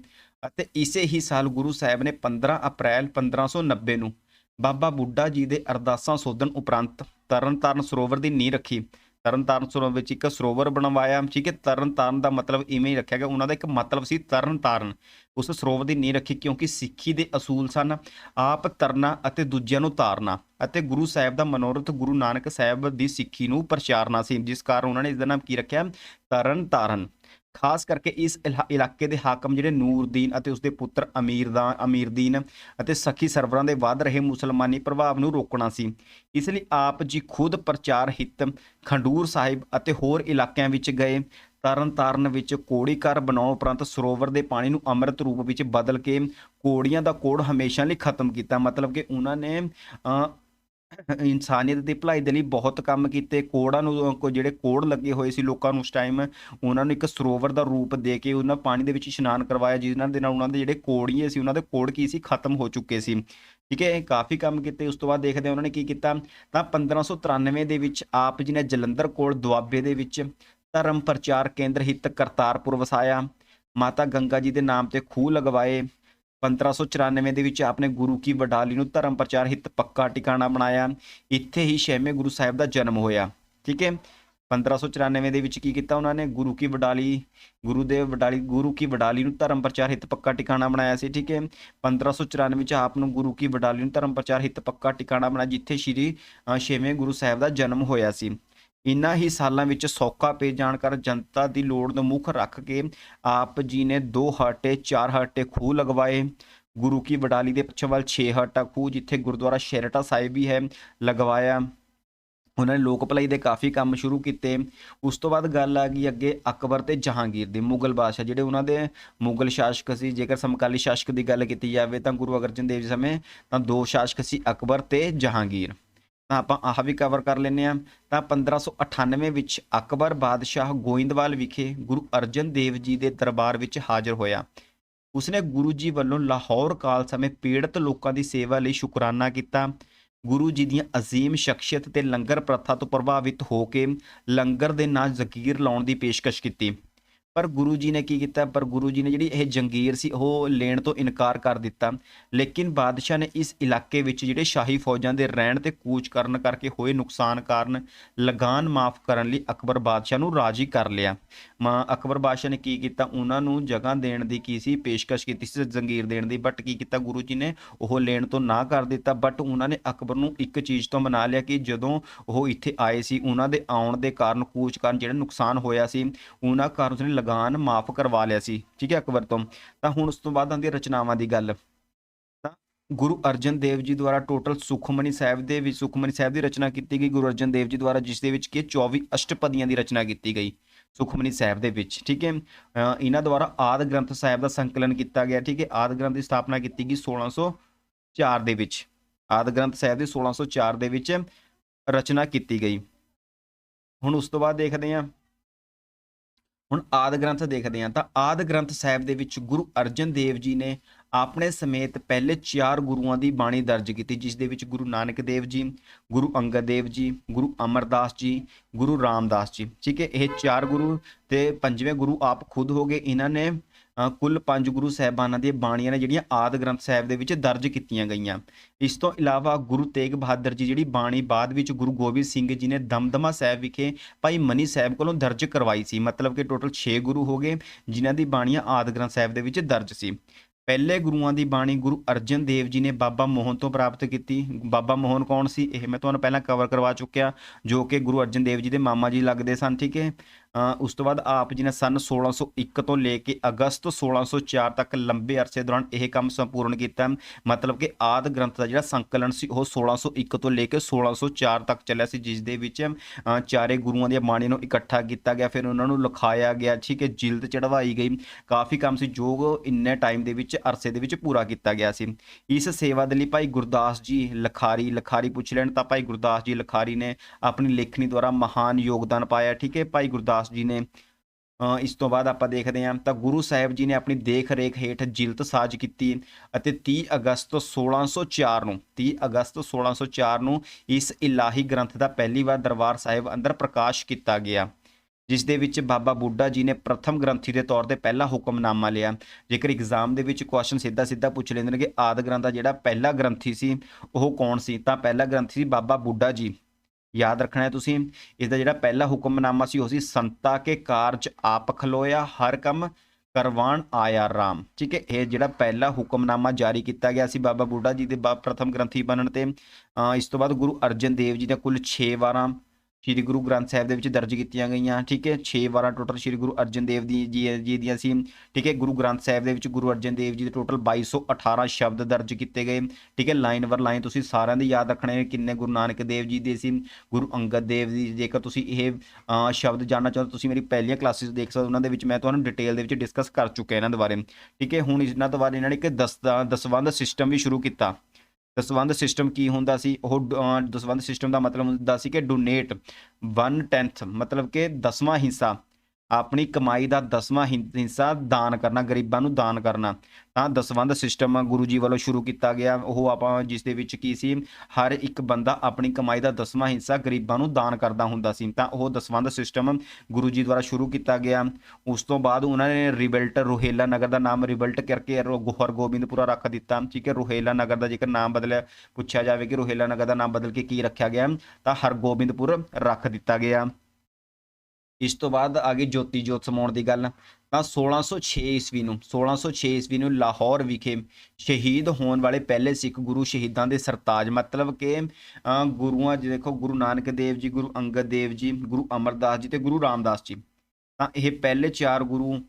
ਅਤੇ ਇਸੇ ਹੀ ਸਾਲ ਗੁਰੂ ਸਾਹਿਬ ਨੇ 15 ਅਪ੍ਰੈਲ 1590 ਨੂੰ ਬਾਬਾ ਬੁੱਢਾ ਜੀ ਦੇ ਅਰਦਾਸਾਂ ਸੋਧਣ ਉਪਰੰਤ ਤਰਨਤਾਰਨ ਸਰੋਵਰ ਦੀ ਨੀਂਹ ਰੱਖੀ। ਤਰਨਤਾਰਨ ਸਰੋਵਰ ਵਿੱਚ ਇੱਕ ਸਰੋਵਰ ਬਣਵਾਇਆ, ਠੀਕ ਹੈ? ਤਰਨਤਾਰਨ ਦਾ ਮਤਲਬ ਇਵੇਂ ਹੀ ਰੱਖਿਆ ਗਿਆ। ਉਹਨਾਂ ਦਾ ਇੱਕ ਮਤਲਬ ਸੀ ਤਰਨਤਾਰਨ। ਉਸ ਸਰੋਵਰ ਦੀ ਨੀਂਹ ਰੱਖੀ ਕਿਉਂਕਿ ਸਿੱਖੀ ਦੇ ਅਸੂਲ ਸਨ। ਆਪ ਤਰਨਾ ਅਤੇ ਦੂਜਿਆਂ ਨੂੰ ਤਾਰਨਾ ਅਤੇ ਗੁਰੂ ਸਾਹਿਬ ਦਾ ਮਨੋਰਥ ਗੁਰੂ ਨਾਨਕ ਸਾਹਿਬ ਦੀ ਸਿੱਖੀ ਨੂੰ ਪ੍ਰਚਾਰਨਾ ਸੀ। ਜਿਸ ਕਾਰਨ ਉਹਨਾਂ ਨੇ ਇਸ ਦਾ ਨਾਮ ਕੀ ਰੱਖਿਆ? ਤਰਨ ਤਾਰਨ ਖਾਸ ਕਰਕੇ ਇਸ ਇਲਾ- ਇਲਾਕੇ ਦੇ ਹਾਕਮ ਜਿਹੜੇ ਨੂਰਦੀਨ ਅਤੇ ਉਸਦੇ ਪੁੱਤਰ ਅਮੀਰ ਦਾ, ਅਮੀਰਦੀਨ ਅਤੇ ਸਖੀ ਸਰਵਰਾਂ ਦੇ ਵੱਧ ਰਹੇ ਮੁਸਲਮਾਨੀ ਪ੍ਰਭਾਵ ਨੂੰ ਰੋਕਣਾ ਸੀ। ਇਸ ਲਈ ਆਪ ਜੀ ਖੁਦ ਪ੍ਰਚਾਰ ਹਿੱਤ ਖੰਡੂਰ ਸਾਹਿਬ ਅਤੇ ਹੋਰ ਇਲਾਕਿਆਂ ਵਿੱਚ ਗਏ। ਤਰਨ ਤਾਰਨ ਵਿੱਚ ਕੋੜੀ ਘਰ ਬਣਾਉਣ ਉਪਰੰਤ ਸਰੋਵਰ ਦੇ ਪਾਣੀ ਨੂੰ ਅੰਮ੍ਰਿਤ ਰੂਪ ਵਿੱਚ ਬਦਲ ਕੇ ਕੋੜੀਆਂ ਦਾ ਕੋੜ ਹਮੇਸ਼ਾ ਲਈ ਖਤਮ ਕੀਤਾ। ਮਤਲਬ ਕਿ ਉਹਨਾਂ ਨੇ ਇਨਸਾਨੀਅਤ ਦੀ ਭਲਾਈ ਦੇ ਲਈ ਬਹੁਤ ਕੰਮ ਕੀਤੇ, ਕੋੜਾਂ ਨੂੰ ਕੋ, ਜਿਹੜੇ ਕੋੜ ਲੱਗੇ ਹੋਏ ਸੀ ਲੋਕਾਂ ਨੂੰ ਉਸ ਟਾਈਮ ਉਹਨਾਂ ਨੂੰ ਇੱਕ ਸਰੋਵਰ ਦਾ ਰੂਪ ਦੇ ਕੇ ਉਹਨਾਂ ਪਾਣੀ ਦੇ ਵਿੱਚ ਇਸ਼ਨਾਨ ਕਰਵਾਇਆ, ਜਿਨ੍ਹਾਂ ਦੇ ਨਾਲ ਉਹਨਾਂ ਦੇ ਜਿਹੜੇ ਕੋੜੀਏ ਸੀ, ਉਹਨਾਂ ਦੇ ਕੋੜ ਕੀ ਸੀ, ਖਤਮ ਹੋ ਚੁੱਕੇ ਸੀ। ਠੀਕ ਹੈ, ਇਹ ਕਾਫੀ ਕੰਮ ਕੀਤੇ, ਉਸ ਤੋਂ ਬਾਅਦ ਦੇਖਦੇ ਉਹਨਾਂ ਨੇ ਕੀ ਕੀਤਾ। ਤਾਂ 1593 ਦੇ ਵਿੱਚ ਆਪ ਜੀ ਨੇ ਜਲੰਧਰ ਕੋਲ ਦੁਆਬੇ ਦੇ ਵਿੱਚ ਧਰਮ ਪ੍ਰਚਾਰ ਕੇਂਦਰ ਹਿੱਤ ਕਰਤਾਰਪੁਰ ਵਸਾਇਆ। ਮਾਤਾ ਗੰਗਾ ਜੀ ਦੇ ਨਾਮ ਤੇ ਖੂਹ ਲਗਵਾਏ। 1594 ਦੇ ਵਿੱਚ ਆਪਣੇ ਗੁਰੂ ਕੀ ਵਡਾਲੀ ਨੂੰ ਧਰਮ ਪ੍ਰਚਾਰ ਹਿੱਤ ਪੱਕਾ ਟਿਕਾਣਾ ਬਣਾਇਆ। ਇੱਥੇ ਹੀ ਛੇਵੇਂ ਗੁਰੂ ਸਾਹਿਬ ਦਾ ਜਨਮ ਹੋਇਆ। ਠੀਕ ਹੈ? 1594 ਦੇ ਵਿੱਚ ਕੀ ਕੀਤਾ ਉਹਨਾਂ ਨੇ? ਗੁਰੂ ਕੀ ਵਡਾਲੀ, ਗੁਰੂ ਦੇ ਵਡਾਲੀ, ਗੁਰੂ ਕੀ ਵਡਾਲੀ ਨੂੰ ਧਰਮ ਪ੍ਰਚਾਰ ਹਿੱਤ ਪੱਕਾ ਟਿਕਾਣਾ ਬਣਾਇਆ ਸੀ। ਠੀਕ ਹੈ? 1594 ਵਿੱਚ ਆਪ ਨੂੰ ਗੁਰੂ ਕੀ ਵਡਾਲੀ ਨੂੰ ਧਰਮ ਪ੍ਰਚਾਰ ਹਿੱਤ ਪੱਕਾ ਟਿਕਾਣਾ ਬਣਾਇਆ, ਜਿੱਥੇ ਸ਼੍ਰੀ ਛੇਵੇਂ ਗੁਰੂ ਸਾਹਿਬ ਦਾ ਜਨਮ ਹੋਇਆ ਸੀ। ਇਨ੍ਹਾਂ ਹੀ ਸਾਲਾਂ ਵਿੱਚ ਸੌਖਾ ਪੇ ਜਾਣ ਕਰ ਜਨਤਾ ਦੀ ਲੋੜ ਨੂੰ ਮੁੱਖ ਰੱਖ ਕੇ ਆਪ ਜੀ ਨੇ ਦੋ ਹਟੇ ਚਾਰ ਹਟੇ ਖੂਹ ਲਗਵਾਏ। ਗੁਰੂ ਕੀ ਵਡਾਲੀ ਦੇ ਪੱਛਮ ਵੱਲ 6 ਹਟਾ ਖੂਹ, ਜਿੱਥੇ ਗੁਰਦੁਆਰਾ ਸ਼ੇਰਟਾ ਸਾਹਿਬ ਵੀ ਹੈ, ਲਗਵਾਇਆ। ਉਹਨਾਂ ਨੇ ਲੋਕ ਭਲਾਈ ਦੇ ਕਾਫੀ ਕੰਮ ਸ਼ੁਰੂ ਕੀਤੇ। ਉਸ ਤੋਂ ਬਾਅਦ ਗੱਲ ਆ ਗਈ ਅੱਗੇ ਅਕਬਰ ਤੇ ਜਹਾਂਗੀਰ ਦੀ, ਮੁਗਲ ਬਾਦਸ਼ਾਹ, ਜਿਹੜੇ ਉਹਨਾਂ ਦੇ ਮੁਗਲ ਸ਼ਾਸਕ ਸੀ। ਜੇਕਰ ਸਮਕਾਲੀ ਸ਼ਾਸਕ ਦੀ ਗੱਲ ਕੀਤੀ ਜਾਵੇ ਤਾਂ ਗੁਰੂ ਅਰਜਨ ਦੇਵ ਜੀ ਸਮੇਂ ਤਾਂ ਦੋ ਸ਼ਾਸਕ ਸੀ ਅਕਬਰ ਤੇ ਜਹਾਂਗੀਰ। ਤਾਂ ਆਪਾਂ ਆਹ ਵੀ ਕਵਰ ਕਰ ਲੈਂਦੇ ਆ ਤਾਂ 1598 ਵਿੱਚ ਅਕਬਰ ਬਾਦਸ਼ਾਹ ਗੋਇੰਦਵਾਲ ਵਿਖੇ ਗੁਰੂ ਅਰਜਨ ਦੇਵ ਜੀ ਦੇ ਦਰਬਾਰ ਵਿੱਚ ਹਾਜ਼ਰ ਹੋਇਆ। ਉਸਨੇ ਗੁਰੂ ਜੀ ਵੱਲੋਂ ਲਾਹੌਰ ਕਾਲ ਸਮੇਂ ਪੀੜਤ ਲੋਕਾਂ ਦੀ ਸੇਵਾ ਲਈ ਸ਼ੁਕਰਾਨਾ ਕੀਤਾ। ਗੁਰੂ ਜੀ ਦੀਆਂ ਅਜ਼ੀਮ ਸ਼ਖਸੀਅਤ ਤੇ ਲੰਗਰ ਪ੍ਰਥਾ ਤੋਂ ਪ੍ਰਭਾਵਿਤ ਹੋ ਕੇ ਲੰਗਰ ਦੇ ਨਾਂ ਜ਼ਕੀਰ ਲਾਉਣ ਦੀ ਪੇਸ਼ਕਸ਼ ਕੀਤੀ। ਪਰ ਗੁਰੂ ਜੀ ਨੇ ਕੀ ਕੀਤਾ? ਪਰ ਗੁਰੂ ਜੀ ਨੇ ਜਿਹੜੀ ਇਹ ਜੰਗੀਰ ਸੀ, ਉਹ ਲੈਣ ਤੋਂ ਇਨਕਾਰ ਕਰ ਦਿੱਤਾ। ਲੇਕਿਨ ਬਾਦਸ਼ਾਹ ਨੇ ਇਸ ਇਲਾਕੇ ਵਿੱਚ ਜਿਹੜੇ ਸ਼ਾਹੀ ਫੌਜਾਂ ਦੇ ਰਹਿਣ ਤੇ ਕੂਚ ਕਰਨ ਕਰਕੇ ਹੋਏ ਨੁਕਸਾਨ ਕਾਰਨ ਲਗਾਨ ਮਾਫ ਕਰਨ ਲਈ ਅਕਬਰ ਬਾਦਸ਼ਾਹ ਨੂੰ ਰਾਜੀ ਕਰ ਲਿਆ। ਮਾਂ ਅਕਬਰ ਬਾਦਸ਼ਾਹ ਨੇ ਕੀ ਕੀਤਾ? ਉਹਨਾਂ ਨੂੰ ਜਗ੍ਹਾ ਦੇਣ ਦੀ ਕੀ ਸੀ? ਪੇਸ਼ਕਸ਼ ਕੀਤੀ ਸੀ ਜੰਗੀਰ ਦੇਣ ਦੀ। ਬਟ ਕੀ ਕੀਤਾ ਗੁਰੂ ਜੀ ਨੇ? ਉਹ ਲੈਣ ਤੋਂ ਨਾ ਕਰ ਦਿੱਤਾ। ਬਟ ਉਹਨਾਂ ਨੇ ਅਕਬਰ ਨੂੰ ਇੱਕ ਚੀਜ਼ ਤੋਂ ਮਨਾ ਲਿਆ ਕਿ ਜਦੋਂ ਉਹ ਇੱਥੇ ਆਏ ਸੀ, ਉਹਨਾਂ ਦੇ ਆਉਣ ਦੇ ਕਾਰਨ ਕੂਚ ਕਾਰਨ ਜਿਹੜਾ ਨੁਕਸਾਨ ਹੋਇਆ ਸੀ, ਉਹਨਾਂ ਕਾਰਨ ਉਸਨੇ ਲਗਾਨ ਮਾਫ ਕਰਵਾ ਲਿਆ ਸੀ। ਠੀਕ ਹੈ ਅਕਬਰ ਤੋਂ। ਤਾਂ ਹੁਣ ਉਸ ਤੋਂ ਬਾਅਦ ਆਉਂਦੀ ਰਚਨਾਵਾਂ ਦੀ ਗੱਲ। ਤਾਂ ਗੁਰੂ ਅਰਜਨ ਦੇਵ ਜੀ ਦੁਆਰਾ ਟੋਟਲ ਸੁਖਮਨੀ ਸਾਹਿਬ ਦੇ ਵਿੱਚ, ਸੁਖਮਨੀ ਸਾਹਿਬ ਦੀ ਰਚਨਾ ਕੀਤੀ ਗਈ। ਗੁਰੂ ਅਰਜਨ ਦੇਵ ਜੀ ਦੁਆਰਾ ਜਿਸ ਦੇ ਵਿੱਚ ਕਿ 24 ਅਸ਼ਟਪਦੀਆਂ ਦੀ ਰਚਨਾ ਕੀਤੀ ਗਈ ਸੁਖਮਨੀ ਸਾਹਿਬ ਦੇ ਵਿੱਚ। ਠੀਕ ਹੈ। ਇਹਨਾਂ ਦੁਆਰਾ ਆਦ ਗ੍ਰੰਥ ਸਾਹਿਬ ਦਾ ਸੰਕਲਨ ਕੀਤਾ ਗਿਆ। ਠੀਕ ਹੈ। ਆਦ ਗ੍ਰੰਥ ਦੀ ਸਥਾਪਨਾ ਕੀਤੀ ਗਈ 1604 ਦੇ ਵਿੱਚ। ਆਦ ਗ੍ਰੰਥ ਸਾਹਿਬ ਦੀ 1604 ਦੇ ਵਿੱਚ ਰਚਨਾ ਕੀਤੀ ਗਈ। ਹੁਣ ਉਸ ਤੋਂ ਬਾਅਦ ਦੇਖਦੇ ਹਾਂ। ਹੁਣ ਆਦ ਗ੍ਰੰਥ ਦੇਖਦੇ ਹਾਂ ਤਾਂ ਆਦ ਗ੍ਰੰਥ ਸਾਹਿਬ ਦੇ ਵਿੱਚ ਗੁਰੂ ਅਰਜਨ ਦੇਵ ਜੀ ਨੇ ਆਪਣੇ ਸਮੇਤ ਪਹਿਲੇ ਚਾਰ ਗੁਰੂਆਂ ਦੀ ਬਾਣੀ ਦਰਜ ਕੀਤੀ, ਜਿਸ ਦੇ ਵਿੱਚ ਗੁਰੂ ਨਾਨਕ ਦੇਵ ਜੀ, ਗੁਰੂ ਅੰਗਦ ਦੇਵ ਜੀ, ਗੁਰੂ ਅਮਰਦਾਸ ਜੀ, ਗੁਰੂ ਰਾਮਦਾਸ ਜੀ। ਠੀਕ ਹੈ, ਇਹ ਚਾਰ ਗੁਰੂ ਤੇ ਪੰਜਵੇਂ ਗੁਰੂ ਆਪ ਖੁਦ ਹੋ ਗਏ। ਇਹਨਾਂ ਨੇ ਕੁੱਲ ਪੰਜ ਗੁਰੂ ਸਾਹਿਬਾਨਾਂ ਦੀਆਂ ਬਾਣੀਆਂ ਨੇ ਜਿਹੜੀਆਂ ਆਦ ਗ੍ਰੰਥ ਸਾਹਿਬ ਦੇ ਵਿੱਚ ਦਰਜ ਕੀਤੀਆਂ ਗਈਆਂ। ਇਸ ਤੋਂ ਇਲਾਵਾ ਗੁਰੂ ਤੇਗ ਬਹਾਦਰ ਜੀ ਜਿਹੜੀ ਬਾਣੀ ਬਾਅਦ ਵਿੱਚ ਗੁਰੂ ਗੋਬਿੰਦ ਸਿੰਘ ਜੀ ਨੇ ਦਮਦਮਾ ਸਾਹਿਬ ਵਿਖੇ ਭਾਈ ਮਨੀ ਸਾਹਿਬ ਕੋਲੋਂ ਦਰਜ ਕਰਵਾਈ ਸੀ। ਮਤਲਬ ਕਿ ਟੋਟਲ 6 ਗੁਰੂ ਹੋ ਗਏ, ਜਿਨ੍ਹਾਂ ਦੀ ਬਾਣੀਆਂ ਆਦ ਗ੍ਰੰਥ ਸਾਹਿਬ ਦੇ ਵਿੱਚ ਦਰਜ ਸੀ। ਪਹਿਲੇ ਗੁਰੂਆਂ ਦੀ ਬਾਣੀ ਗੁਰੂ ਅਰਜਨ ਦੇਵ ਜੀ ਨੇ ਬਾਬਾ ਮੋਹਨ ਤੋਂ ਪ੍ਰਾਪਤ ਕੀਤੀ। ਬਾਬਾ ਮੋਹਨ ਕੌਣ ਸੀ? ਇਹ ਮੈਂ ਤੁਹਾਨੂੰ ਪਹਿਲਾਂ ਕਵਰ ਕਰਵਾ ਚੁੱਕਿਆ, ਜੋ ਕਿ ਗੁਰੂ ਅਰਜਨ ਦੇਵ ਜੀ ਦੇ ਮਾਮਾ ਜੀ ਲੱਗਦੇ ਸਨ, ਠੀਕ ਹੈ? ਉਸ ਤੋਂ ਬਾਅਦ ਆਪ ਜੀ ਨੇ ਸਨ 1601 ਤੋਂ ਲੈ ਕੇ ਅਗਸਤ 1604 ਤੱਕ ਲੰਬੇ ਅਰਸੇ ਦੌਰਾਨ ਇਹ ਕੰਮ ਸੰਪੂਰਨ ਕੀਤਾ। ਮਤਲਬ ਕਿ ਆਦ ਗ੍ਰੰਥ ਦਾ ਜਿਹੜਾ ਸੰਕਲਨ ਸੀ, ਉਹ 1601 ਤੋਂ ਲੈ ਕੇ 1604 ਤੱਕ ਚੱਲਿਆ ਸੀ, ਜਿਸ ਦੇ ਵਿੱਚ ਚਾਰੇ ਗੁਰੂਆਂ ਦੀਆਂ ਬਾਣੀ ਨੂੰ ਇਕੱਠਾ ਕੀਤਾ ਗਿਆ, ਫਿਰ ਉਹਨਾਂ ਨੂੰ ਲਿਖਾਇਆ ਗਿਆ, ਠੀਕ ਹੈ? ਜਿਲਦ ਚੜਵਾਈ ਗਈ। ਕਾਫੀ ਕੰਮ ਸੀ ਜੋ ਇੰਨੇ ਟਾਈਮ ਦੇ ਵਿੱਚ ਅਰਸੇ ਦੇ ਵਿੱਚ ਪੂਰਾ ਕੀਤਾ ਗਿਆ ਸੀ। ਇਸ ਸੇਵਾ ਦੇ ਲਈ ਭਾਈ ਗੁਰਦਾਸ ਜੀ ਲਖਾਰੀ ਲਖਾਰੀ ਪੁੱਛ ਲੈਣ ਤਾਂ ਭਾਈ ਗੁਰਦਾਸ ਜੀ ਲਖਾਰੀ ਨੇ ਆਪਣੀ ਲੇਖਣੀ ਦੁਆਰਾ ਮਹਾਨ ਯੋਗਦਾਨ ਪਾਇਆ, ਠੀਕ ਹੈ? ਭਾਈ ਗੁਰਦਾਸ ਜੀ ਨੇ ਇਸ ਤੋਂ ਬਾਅਦ ਆਪਾਂ ਦੇਖਦੇ ਹਾਂ, ਤਾਂ ਗੁਰੂ ਸਾਹਿਬ ਜੀ ਨੇ ਆਪਣੀ ਦੇਖ ਰੇਖ ਹੇਠ ਜਿਲਤ ਸਾਜ ਕੀਤੀ ਅਤੇ 30 ਅਗਸਤ 1604 ਨੂੰ 30 ਅਗਸਤ 1604 ਨੂੰ ਇਸ ਇਲਾਹੀ ਗ੍ਰੰਥ ਦਾ ਪਹਿਲੀ ਵਾਰ ਦਰਬਾਰ ਸਾਹਿਬ ਅੰਦਰ ਪ੍ਰਕਾਸ਼ ਕੀਤਾ ਗਿਆ। ਜਿਸ ਦੇ ਵਿੱਚ ਬਾਬਾ ਬੁੱਢਾ ਜੀ ਨੇ ਪ੍ਰਥਮ ਗ੍ਰੰਥੀ ਦੇ ਤੌਰ ਤੇ ਪਹਿਲਾ ਹੁਕਮਨਾਮਾ ਲਿਆ। ਜੇਕਰ ਐਗਜ਼ਾਮ ਦੇ ਵਿੱਚ ਕੁਐਸਚਨ ਸਿੱਧਾ ਸਿੱਧਾ ਪੁੱਛ ਲੈਂਦੇ ਨੇ ਕਿ ਆਦ ਗ੍ਰੰਥ ਦਾ ਜਿਹੜਾ ਪਹਿਲਾ ਗ੍ਰੰਥੀ ਸੀ, ਉਹ ਕੌਣ ਸੀ? ਤਾਂ ਪਹਿਲਾ ਗ੍ਰੰਥੀ ਸੀ ਬਾਬਾ ਬੁੱਢਾ ਜੀ। ਯਾਦ ਰੱਖਣਾ ਹੈ ਤੁਸੀਂ, ਇਸ ਦਾ ਜਿਹੜਾ ਪਹਿਲਾ ਹੁਕਮਨਾਮਾ ਸੀ, ਉਹ ਸੀ ਸੰਤਾ ਕੇ ਕਾਰਜ ਆਪ ਖਲੋਇਆ, ਹਰ ਕੰਮ ਕਰਵਾਣ ਆਇਆ ਰਾਮ। ਠੀਕ ਹੈ, ਇਹ ਜਿਹੜਾ ਪਹਿਲਾ ਹੁਕਮਨਾਮਾ ਜਾਰੀ ਕੀਤਾ ਗਿਆ ਸੀ ਬਾਬਾ ਬੁੱਢਾ ਜੀ ਦੇ ਬਾ, ਪ੍ਰਥਮ ਗ੍ਰੰਥੀ ਬਣਨ ਤੇ। ਇਸ ਤੋਂ ਬਾਅਦ ਗੁਰੂ ਅਰਜਨ ਦੇਵ ਜੀ ਦੇ ਕੁੱਲ 6 ਵਾਰਾਂ ਸ਼੍ਰੀ ਗੁਰੂ ਗ੍ਰੰਥ ਸਾਹਿਬ ਦੇ ਵਿੱਚ ਦਰਜ ਕੀਤੀਆਂ ਗਈਆਂ, ਠੀਕ ਹੈ 6 ਵਾਰਾਂ ਟੋਟਲ ਸ਼੍ਰੀ ਗੁਰੂ ਅਰਜਨ ਦੇਵ ਦੀ ਜੀ ਜੀ ਦੀਆਂ ਸੀ, ਠੀਕ ਹੈ, ਗੁਰੂ ਗ੍ਰੰਥ ਸਾਹਿਬ ਦੇ ਵਿੱਚ ਗੁਰੂ ਅਰਜਨ ਦੇਵ ਜੀ ਦੇ ਟੋਟਲ 2218 ਸ਼ਬਦ ਦਰਜ ਕੀਤੇ ਗਏ, ਠੀਕ ਹੈ, ਲਾਈਨ ਵਰ ਲਾਈਨ ਤੁਸੀਂ ਸਾਰਿਆਂ ਦੇ ਯਾਦ ਰੱਖਣੇ ਕਿੰਨੇ ਗੁਰੂ ਨਾਨਕ ਦੇਵ ਜੀ ਦੇ ਸੀ, ਗੁਰੂ ਅੰਗਦ ਦੇਵ ਜੀ, ਜੇਕਰ ਤੁਸੀਂ ਇਹ ਸ਼ਬਦ ਜਾਣਨਾ ਚਾਹੋ ਤੁਸੀਂ ਮੇਰੀ ਪਹਿਲੀਆਂ ਕਲਾਸਿਸ ਦੇਖ ਸਕਦੇ ਉਹਨਾਂ ਦੇ ਵਿੱਚ ਮੈਂ ਤੁਹਾਨੂੰ ਡਿਟੇਲ ਦੇ ਵਿੱਚ ਡਿਸਕਸ ਕਰ ਚੁੱਕਿਆ ਇਹਨਾਂ ਦੇ ਬਾਰੇ, ਠੀਕ ਹੈ, ਹੁਣ ਇਹਨਾਂ ਤੋਂ ਬਾਅਦ ਇਹਨਾਂ ਨੇ ਇੱਕ ਦਸ ਦਸਵੰਧ ਸਿਸਟਮ ਵੀ ਸ਼ੁਰੂ ਕੀਤਾ। ਦਸਵੰਧ ਸਿਸਟਮ ਕੀ ਹੁੰਦਾ ਸੀ? ਉਹ ਡ- ਦਸਵੰਧ ਸਿਸਟਮ ਦਾ ਮਤਲਬ ਹੁੰਦਾ ਸੀ ਕਿ ਡੋਨੇਟ 1/10 ਮਤਲਬ ਕਿ ਦਸਵਾਂ ਹਿੱਸਾ। ਆਪਣੀ ਕਮਾਈ ਦਾ ਦਸਵਾਂ ਹਿੰ- ਹਿੱਸਾ ਦਾਨ ਕਰਨਾ, ਗਰੀਬਾਂ ਨੂੰ ਦਾਨ ਕਰਨਾ। ਤਾਂ ਦਸਵੰਧ ਸਿਸਟਮ ਗੁਰੂ ਜੀ ਵੱਲੋਂ ਸ਼ੁਰੂ ਕੀਤਾ ਗਿਆ। ਉਹ ਆਪਾਂ ਜਿਸ ਦੇ ਵਿੱਚ ਕੀ ਸੀ, ਹਰ ਇੱਕ ਬੰਦਾ ਆਪਣੀ ਕਮਾਈ ਦਾ ਦਸਵਾਂ ਹਿੱਸਾ ਗਰੀਬਾਂ ਨੂੰ ਦਾਨ ਕਰਦਾ ਹੁੰਦਾ ਸੀ। ਤਾਂ ਉਹ ਦਸਵੰਧ ਸਿਸਟਮ ਗੁਰੂ ਜੀ ਦੁਆਰਾ ਸ਼ੁਰੂ ਕੀਤਾ ਗਿਆ। ਉਸ ਤੋਂ ਬਾਅਦ ਉਹਨਾਂ ਨੇ ਰਿਬਲਟ ਰੋਹੇਲਾ ਨਗਰ ਦਾ ਨਾਮ ਰਿਬਲਟ ਕਰਕੇ ਰੋ- ਹਰਗੋਬਿੰਦਪੁਰਾ ਰੱਖ ਦਿੱਤਾ। ਠੀਕ ਹੈ, ਰੋਹੇਲਾ ਨਗਰ ਦਾ ਜੇਕਰ ਨਾਮ ਬਦਲਿਆ, ਪੁੱਛਿਆ ਜਾਵੇ ਕਿ ਰੋਹੇਲਾ ਨਗਰ ਦਾ ਨਾਮ ਬਦਲ ਕੇ ਕੀ ਰੱਖਿਆ ਗਿਆ, ਤਾਂ ਹਰਗੋਬਿੰਦਪੁਰ ਰੱਖ ਦਿੱਤਾ ਗਿਆ। ਇਸ ਤੋਂ ਬਾਅਦ ਆ ਗਈ ਜੋਤੀ ਜੋਤ ਸਮਾਉਣ ਦੀ ਗੱਲ। ਤਾਂ 1606 ਈਸਵੀ ਨੂੰ 1606 ਈਸਵੀ ਨੂੰ ਲਾਹੌਰ ਵਿਖੇ ਸ਼ਹੀਦ ਹੋਣ ਵਾਲੇ ਪਹਿਲੇ ਸਿੱਖ ਗੁਰੂ ਸ਼ਹੀਦਾਂ ਦੇ ਸਰਤਾਜ, ਮਤਲਬ ਕਿ ਗੁਰੂਆਂ ਜੀ ਦੇਖੋ, ਗੁਰੂ ਨਾਨਕ ਦੇਵ ਜੀ, ਗੁਰੂ ਅੰਗਦ ਦੇਵ ਜੀ, ਗੁਰੂ ਅਮਰਦਾਸ ਜੀ ਤੇ ਗੁਰੂ ਰਾਮਦਾਸ ਜੀ। ਤਾਂ ਇਹ ਪਹਿਲੇ ਚਾਰ ਗੁਰੂ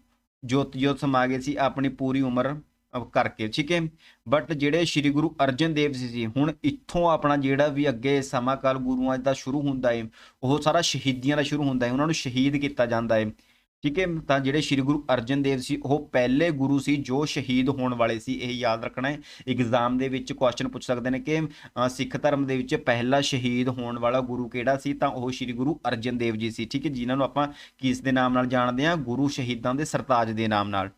ਜੋਤ ਜੋਤ ਸਮਾ ਗਏ ਸੀ, ਆਪਣੀ ਪੂਰੀ ਉਮਰ ਕਰਕੇ, ਠੀਕ ਹੈ? ਬਟ ਜਿਹੜੇ ਸ੍ਰੀ ਗੁਰੂ ਅਰਜਨ ਦੇਵ ਜੀ ਸੀ, ਹੁਣ ਇੱਥੋਂ ਆਪਣਾ ਜਿਹੜਾ ਵੀ ਅੱਗੇ ਸਮਾਂ ਕਾਲ ਗੁਰੂਆਂ ਦਾ ਸ਼ੁਰੂ ਹੁੰਦਾ ਹੈ ਉਹ ਸਾਰਾ ਸ਼ਹੀਦੀਆਂ ਦਾ ਸ਼ੁਰੂ ਹੁੰਦਾ ਹੈ ਉਹਨਾਂ ਨੂੰ ਸ਼ਹੀਦ ਕੀਤਾ ਜਾਂਦਾ ਹੈ ਠੀਕ ਹੈ? ਤਾਂ ਜਿਹੜੇ ਸ੍ਰੀ ਗੁਰੂ ਅਰਜਨ ਦੇਵ ਸੀ, ਉਹ ਪਹਿਲੇ ਗੁਰੂ ਸੀ ਜੋ ਸ਼ਹੀਦ ਹੋਣ ਵਾਲੇ ਸੀ, ਇਹ ਯਾਦ ਰੱਖਣਾ ਹੈ ਐਗਜ਼ਾਮ ਦੇ ਵਿੱਚ ਕੁਐਸਚਨ ਪੁੱਛ ਸਕਦੇ ਨੇ ਕਿ ਸਿੱਖ ਧਰਮ ਦੇ ਵਿੱਚ ਪਹਿਲਾ ਸ਼ਹੀਦ ਹੋਣ ਵਾਲਾ ਗੁਰੂ ਕਿਹੜਾ ਸੀ, ਤਾਂ ਉਹ ਸ੍ਰੀ ਗੁਰੂ ਅਰਜਨ ਦੇਵ ਜੀ ਸੀ, ਠੀਕ ਹੈ? ਜਿਨ੍ਹਾਂ ਨੂੰ ਆਪਾਂ ਕਿਸ ਦੇ ਨਾਮ ਨਾਲ ਜਾਣਦੇ ਹਾਂ? ਗੁਰੂ ਸ਼ਹੀਦਾਂ ਦੇ ਸਰਤਾਜ ਦੇ ਨਾਮ ਨਾਲ।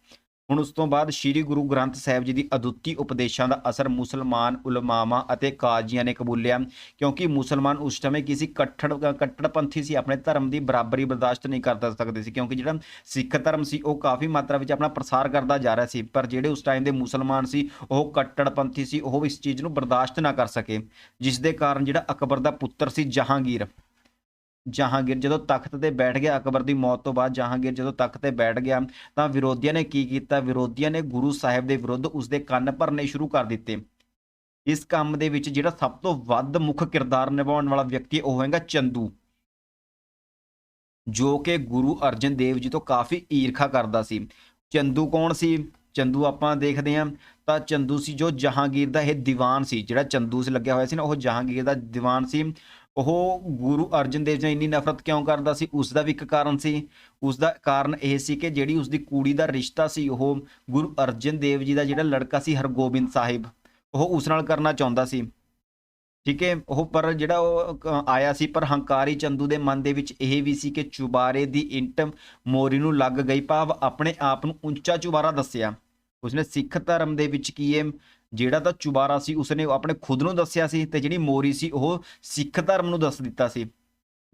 ਹੁਣ ਉਸ ਤੋਂ ਬਾਅਦ ਸ੍ਰੀ ਗੁਰੂ ਗ੍ਰੰਥ ਸਾਹਿਬ ਜੀ ਦੀ ਅਦੁੱਤੀ ਉਪਦੇਸ਼ਾਂ ਦਾ ਅਸਰ ਮੁਸਲਮਾਨ ਉਲਮਾਵਾਂ ਅਤੇ ਕਾਜ਼ੀਆਂ ਨੇ ਕਬੂਲਿਆ, ਕਿਉਂਕਿ ਮੁਸਲਮਾਨ ਉਸ ਸਮੇਂ ਕਿਸੇ ਕੱਟੜ ਕੱਟੜਪੰਥੀ ਸੀ, ਆਪਣੇ ਧਰਮ ਦੀ ਬਰਾਬਰੀ ਬਰਦਾਸ਼ਤ ਨਹੀਂ ਕਰ ਸਕਦੇ ਸੀ, ਕਿਉਂਕਿ ਜਿਹੜਾ ਸਿੱਖ ਧਰਮ ਸੀ, ਉਹ ਕਾਫੀ ਮਾਤਰਾ ਵਿੱਚ ਆਪਣਾ ਪ੍ਰਸਾਰ ਕਰਦਾ ਜਾ ਰਿਹਾ ਸੀ, ਪਰ ਜਿਹੜੇ ਉਸ ਟਾਈਮ ਦੇ ਮੁਸਲਮਾਨ ਸੀ, ਉਹ ਕੱਟੜਪੰਥੀ ਸੀ, ਉਹ ਇਸ ਚੀਜ਼ ਨੂੰ ਬਰਦਾਸ਼ਤ ਨਾ ਕਰ ਸਕੇ, ਜਿਸ ਦੇ ਕਾਰਨ ਜਿਹੜਾ ਅਕਬਰ ਦਾ ਪੁੱਤਰ ਸੀ ਜਹਾਂਗੀਰ ਜਹਾਂਗੀਰ ਜਦੋਂ ਤਖਤ ਤੇ ਬੈਠ ਗਿਆ, ਅਕਬਰ ਦੀ ਮੌਤ ਤੋਂ ਬਾਅਦ ਜਹਾਂਗੀਰ ਜਦੋਂ ਤਖਤ ਤੇ ਬੈਠ ਗਿਆ, ਤਾਂ ਵਿਰੋਧੀਆਂ ਨੇ ਕੀ ਕੀਤਾ? ਵਿਰੋਧੀਆਂ ਨੇ ਗੁਰੂ ਸਾਹਿਬ ਦੇ ਵਿਰੁੱਧ ਉਸਦੇ ਕੰਨ ਭਰਨੇ ਸ਼ੁਰੂ ਕਰ ਦਿੱਤੇ। ਇਸ ਕੰਮ ਦੇ ਵਿੱਚ ਜਿਹੜਾ ਸਭ ਤੋਂ ਵੱਧ ਮੁੱਖ ਕਿਰਦਾਰ ਨਿਭਾਉਣ ਵਾਲਾ ਵਿਅਕਤੀ ਉਹ ਹੈਗਾ ਚੰਦੂ। ਜੋ ਕਿ ਗੁਰੂ ਅਰਜਨ ਦੇਵ ਜੀ ਤੋਂ ਕਾਫੀ ਈਰਖਾ ਕਰਦਾ ਸੀ। ਚੰਦੂ ਕੌਣ ਸੀ? ਚੰਦੂ ਆਪਾਂ ਦੇਖਦੇ ਹਾਂ। ਤਾਂ ਚੰਦੂ ਸੀ ਜੋ ਜਹਾਂਗੀਰ ਦਾ ਇਹ ਦੀਵਾਨ ਸੀ। ਜਿਹੜਾ ਚੰਦੂ ਸੀ ਲੱਗਿਆ ਹੋਇਆ ਸੀ ਨਾ, ਉਹ ਜਹਾਂਗੀਰ ਦਾ ਦੀਵਾਨ ਸੀ। ਉਹ ਗੁਰੂ ਅਰਜਨ ਦੇਵ ਜੀ ਨਾਲ ਇੰਨੀ ਨਫ਼ਰਤ ਕਿਉਂ ਕਰਦਾ ਸੀ? ਉਸ ਦਾ ਵੀ ਇੱਕ ਕਾਰਨ ਸੀ। ਉਸ ਦਾ ਕਾਰਨ ਇਹ ਸੀ ਕਿ ਜਿਹੜੀ ਉਸ ਦੀ ਕੁੜੀ ਦਾ ਰਿਸ਼ਤਾ ਸੀ, ਉਹ ਗੁਰੂ ਅਰਜਨ ਦੇਵ ਜੀ ਦਾ ਜਿਹੜਾ ਲੜਕਾ ਸੀ, ਹਰਗੋਬਿੰਦ ਸਾਹਿਬ, ਉਹ ਉਸ ਨਾਲ ਕਰਨਾ ਚਾਹੁੰਦਾ ਸੀ। ਠੀਕ ਹੈ? ਉਹ ਪਰ ਜਿਹੜਾ ਉਹ ਆਇਆ ਸੀ, ਪਰ ਹੰਕਾਰੀ ਚੰਦੂ ਦੇ ਮਨ ਦੇ ਵਿੱਚ ਇਹ ਵੀ ਸੀ ਕਿ ਚੁਬਾਰੇ ਦੀ ਇੰਟ ਮੋਰੀ ਨੂੰ ਲੱਗ ਗਈ। ਭਾਵ ਆਪਣੇ ਆਪ ਨੂੰ ਉੱਚਾ ਚੁਬਾਰਾ ਦੱਸਿਆ। ਉਸਨੇ ਸਿੱਖ ਧਰਮ ਦੇ ਵਿੱਚ ਕੀ ਹੈ? ਜਿਹੜਾ ਤਾਂ ਚੁਬਾਰਾ ਸੀ, ਉਸਨੇ ਆਪਣੇ ਖੁਦ ਨੂੰ ਦੱਸਿਆ ਸੀ ਤੇ ਜਿਹੜੀ ਮੋਰੀ ਸੀ, ਉਹ ਸਿੱਖ ਧਰਮ ਨੂੰ ਦੱਸ ਦਿੱਤਾ ਸੀ।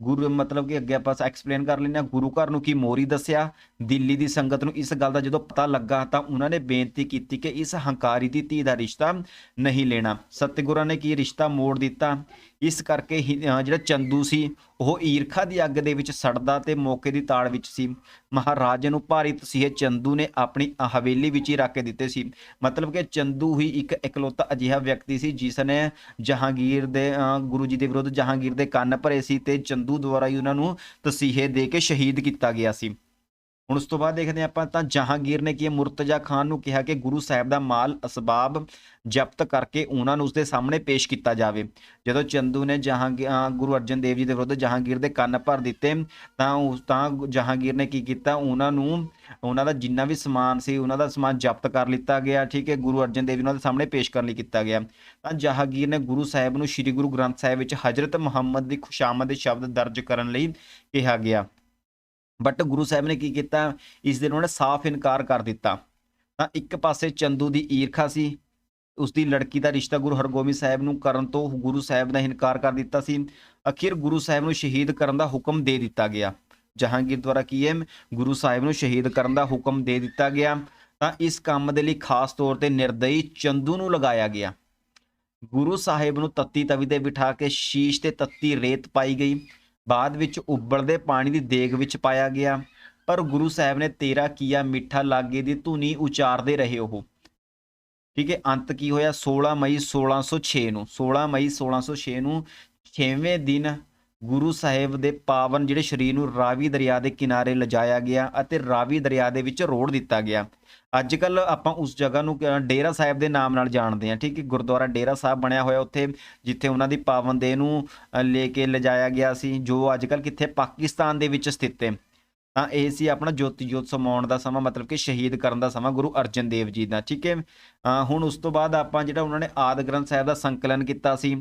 ਗੁਰੂ, ਮਤਲਬ ਕਿ ਅੱਗੇ ਆਪਾਂ ਐਕਸਪਲੇਨ ਕਰ ਲੈਂਦੇ ਹਾਂ, ਗੁਰੂ ਘਰ ਨੂੰ ਕੀ ਮੋਰੀ ਦੱਸਿਆ, ਦਿੱਲੀ ਦੀ ਸੰਗਤ ਨੂੰ ਇਸ ਗੱਲ ਦਾ ਜਦੋਂ ਪਤਾ ਲੱਗਾ ਤਾਂ ਉਹਨਾਂ ਨੇ ਬੇਨਤੀ ਕੀਤੀ ਕਿ ਇਸ ਹੰਕਾਰੀ ਦੀ ਧੀ ਦਾ ਰਿਸ਼ਤਾ ਨਹੀਂ ਲੈਣਾ। ਸਤਿਗੁਰਾਂ ਨੇ ਕੀ ਰਿਸ਼ਤਾ ਮੋੜ ਦਿੱਤਾ? ਇਸ ਕਰਕੇ ਹੀ ਜਿਹੜਾ ਚੰਦੂ ਸੀ, ਉਹ ਈਰਖਾ ਦੀ ਅੱਗ ਦੇ ਵਿੱਚ ਸੜਦਾ ਤੇ ਮੌਕੇ ਦੀ ਤਾੜ ਵਿੱਚ ਸੀ। ਮਹਾਰਾਜੇ ਨੂੰ ਭਾਰੀ ਤਸੀਹੇ ਚੰਦੂ ਨੇ ਆਪਣੀ ਹਵੇਲੀ ਵਿੱਚ ਹੀ ਰੱਖ ਕੇ ਦਿੱਤੇ ਸੀ। ਮਤਲਬ ਕਿ ਚੰਦੂ ਹੀ ਇੱਕ ਇਕਲੌਤਾ ਅਜਿਹਾ ਵਿਅਕਤੀ ਸੀ ਜਿਸ ਨੇ ਜਹਾਂਗੀਰ ਦੇ ਗੁਰੂ ਜੀ ਦੇ ਵਿਰੁੱਧ ਜਹਾਂਗੀਰ ਦੇ ਕੰਨ ਭਰੇ ਸੀ ਤੇ ਚੰਦੂ ਦੁਆਰਾ ਹੀ ਉਹਨਾਂ ਨੂੰ ਤਸੀਹੇ ਦੇ ਕੇ ਸ਼ਹੀਦ ਕੀਤਾ ਗਿਆ ਸੀ। ਹੁਣ ਉਸ ਤੋਂ ਬਾਅਦ ਦੇਖਦੇ ਹਾਂ ਆਪਾਂ ਤਾਂ ਜਹਾਂਗੀਰ ਨੇ ਕੀ ਮੁਰਤਜ਼ਾ ਖਾਨ ਨੂੰ ਕਿਹਾ ਕਿ ਗੁਰੂ ਸਾਹਿਬ ਦਾ ਮਾਲ ਅਸਬਾਬ ਜ਼ਬਤ ਕਰਕੇ ਉਹਨਾਂ ਨੂੰ ਉਸਦੇ ਸਾਹਮਣੇ ਪੇਸ਼ ਕੀਤਾ ਜਾਵੇ। ਜਦੋਂ ਚੰਦੂ ਨੇ ਜਹਾਂਗੀਰ ਗੁਰੂ ਅਰਜਨ ਦੇਵ ਜੀ ਦੇ ਵਿਰੁੱਧ ਜਹਾਂਗੀਰ ਦੇ ਕੰਨ ਭਰ ਦਿੱਤੇ, ਤਾਂ ਉਸ, ਤਾਂ ਜਹਾਂਗੀਰ ਨੇ ਕੀ ਕੀਤਾ? ਉਹਨਾਂ ਨੂੰ, ਉਹਨਾਂ ਦਾ ਜਿੰਨਾ ਵੀ ਸਮਾਨ ਸੀ, ਉਹਨਾਂ ਦਾ ਸਮਾਨ ਜ਼ਬਤ ਕਰ ਲਿੱਤਾ ਗਿਆ, ਠੀਕ ਹੈ, ਗੁਰੂ ਅਰਜਨ ਦੇਵ ਜੀ ਉਹਨਾਂ ਦੇ ਸਾਹਮਣੇ ਪੇਸ਼ ਕਰਨ ਲਈ ਕੀਤਾ ਗਿਆ। ਤਾਂ ਜਹਾਂਗੀਰ ਨੇ ਗੁਰੂ ਸਾਹਿਬ ਨੂੰ ਸ੍ਰੀ ਗੁਰੂ ਗ੍ਰੰਥ ਸਾਹਿਬ ਵਿੱਚ ਹਜ਼ਰਤ ਮੁਹੰਮਦ ਦੀ ਖੁਸ਼ਾਮਦ ਦੇ ਸ਼ਬਦ ਦਰਜ ਕਰਨ ਲਈ ਕਿਹਾ ਗਿਆ। ਬਟ ਗੁਰੂ ਸਾਹਿਬ ਨੇ ਕੀ ਕੀਤਾ? ਇਸ ਦਿਨ ਉਹਨਾਂ ਨੇ ਸਾਫ਼ ਇਨਕਾਰ ਕਰ ਦਿੱਤਾ। ਤਾਂ ਇੱਕ ਪਾਸੇ ਚੰਦੂ ਦੀ ਈਰਖਾ ਸੀ। ਉਸ ਦੀ ਲੜਕੀ ਦਾ ਰਿਸ਼ਤਾ ਗੁਰੂ ਹਰਗੋਬਿੰਦ ਸਾਹਿਬ ਨੂੰ ਕਰਨ ਤੋਂ ਗੁਰੂ ਸਾਹਿਬ ਨੇ ਇਨਕਾਰ ਕਰ ਦਿੱਤਾ ਸੀ। ਅਖੀਰ ਗੁਰੂ ਸਾਹਿਬ ਨੂੰ ਸ਼ਹੀਦ ਕਰਨ ਦਾ ਹੁਕਮ ਦੇ ਦਿੱਤਾ ਗਿਆ। ਜਹਾਂਗੀਰ ਦੁਆਰਾ ਕੀ ਹੈ? ਗੁਰੂ ਸਾਹਿਬ ਨੂੰ ਸ਼ਹੀਦ ਕਰਨ ਦਾ ਹੁਕਮ ਦੇ ਦਿੱਤਾ ਗਿਆ। ਤਾਂ ਇਸ ਕੰਮ ਦੇ ਲਈ ਖਾਸ ਤੌਰ ਤੇ ਨਿਰਦਈ ਚੰਦੂ ਨੂੰ ਲਗਾਇਆ ਗਿਆ। ਗੁਰੂ ਸਾਹਿਬ ਨੂੰ ਤੱਤੀ ਤਵੀ ਤੇ ਬਿਠਾ ਕੇ ਸ਼ੀਸ਼ ਤੇ ਤੱਤੀ ਰੇਤ ਪਾਈ ਗਈ। ਬਾਅਦ ਵਿੱਚ ਉਬਲਦੇ ਪਾਣੀ ਦੀ ਦੇਗ ਵਿੱਚ ਪਾਇਆ ਗਿਆ। ਪਰ ਗੁਰੂ ਸਾਹਿਬ ਨੇ ਤੇਰਾ ਕੀਆ ਮਿੱਠਾ ਲਾਗੇ ਦੀ ਧੁਨੀ ਉਚਾਰਦੇ ਰਹੇ ਉਹ। ਠੀਕ ਹੈ, ਅੰਤ ਕੀ ਹੋਇਆ? 16 ਮਈ 1606 ਨੂੰ 16 ਮਈ 1606 ਨੂੰ 6ਵੇਂ ਦਿਨ ਗੁਰੂ ਸਾਹਿਬ ਦੇ ਪਾਵਨ ਜਿਹੜੇ ਸਰੀਰ ਨੂੰ ਰਾਵੀ ਦਰਿਆ ਦੇ ਕਿਨਾਰੇ ਲਿਜਾਇਆ ਗਿਆ ਅਤੇ ਰਾਵੀ ਦਰਿਆ ਦੇ ਵਿੱਚ ਰੋੜ ਦਿੱਤਾ ਗਿਆ। ਅੱਜ ਕੱਲ ਆਪਾਂ ਉਸ ਜਗ੍ਹਾ ਨੂੰ ਡੇਰਾ ਸਾਹਿਬ ਦੇ ਨਾਮ ਨਾਲ ਜਾਣਦੇ ਹਾਂ। ਠੀਕ ਹੈ, ਗੁਰਦੁਆਰਾ ਡੇਰਾ ਸਾਹਿਬ ਬਣਿਆ ਹੋਇਆ ਉੱਥੇ, ਜਿੱਥੇ ਉਹਨਾਂ ਦੀ ਪਾਵਨ ਦੇਹ ਨੂੰ ਲੈ ਕੇ ਲਿਜਾਇਆ ਗਿਆ ਸੀ, ਜੋ ਅੱਜ ਕੱਲ ਕਿੱਥੇ ਪਾਕਿਸਤਾਨ ਦੇ ਵਿੱਚ ਸਥਿਤ ਹੈ। ਤਾਂ ਇਹ ਸੀ ਆਪਣਾ ਜੋਤੀ ਜੋਤ ਸਮਾਉਣ ਦਾ ਸਮਾਂ, ਮਤਲਬ ਕਿ ਸ਼ਹੀਦ ਕਰਨ ਦਾ ਸਮਾਂ ਗੁਰੂ ਅਰਜਨ ਦੇਵ ਜੀ ਦਾ। ਠੀਕ ਹੈ ਹੁਣ ਉਸ ਤੋਂ ਬਾਅਦ ਆਪਾਂ ਜਿਹੜਾ ਉਹਨਾਂ ਨੇ ਆਦ ਗ੍ਰੰਥ ਸਾਹਿਬ ਦਾ ਸੰਕਲਨ ਕੀਤਾ ਸੀ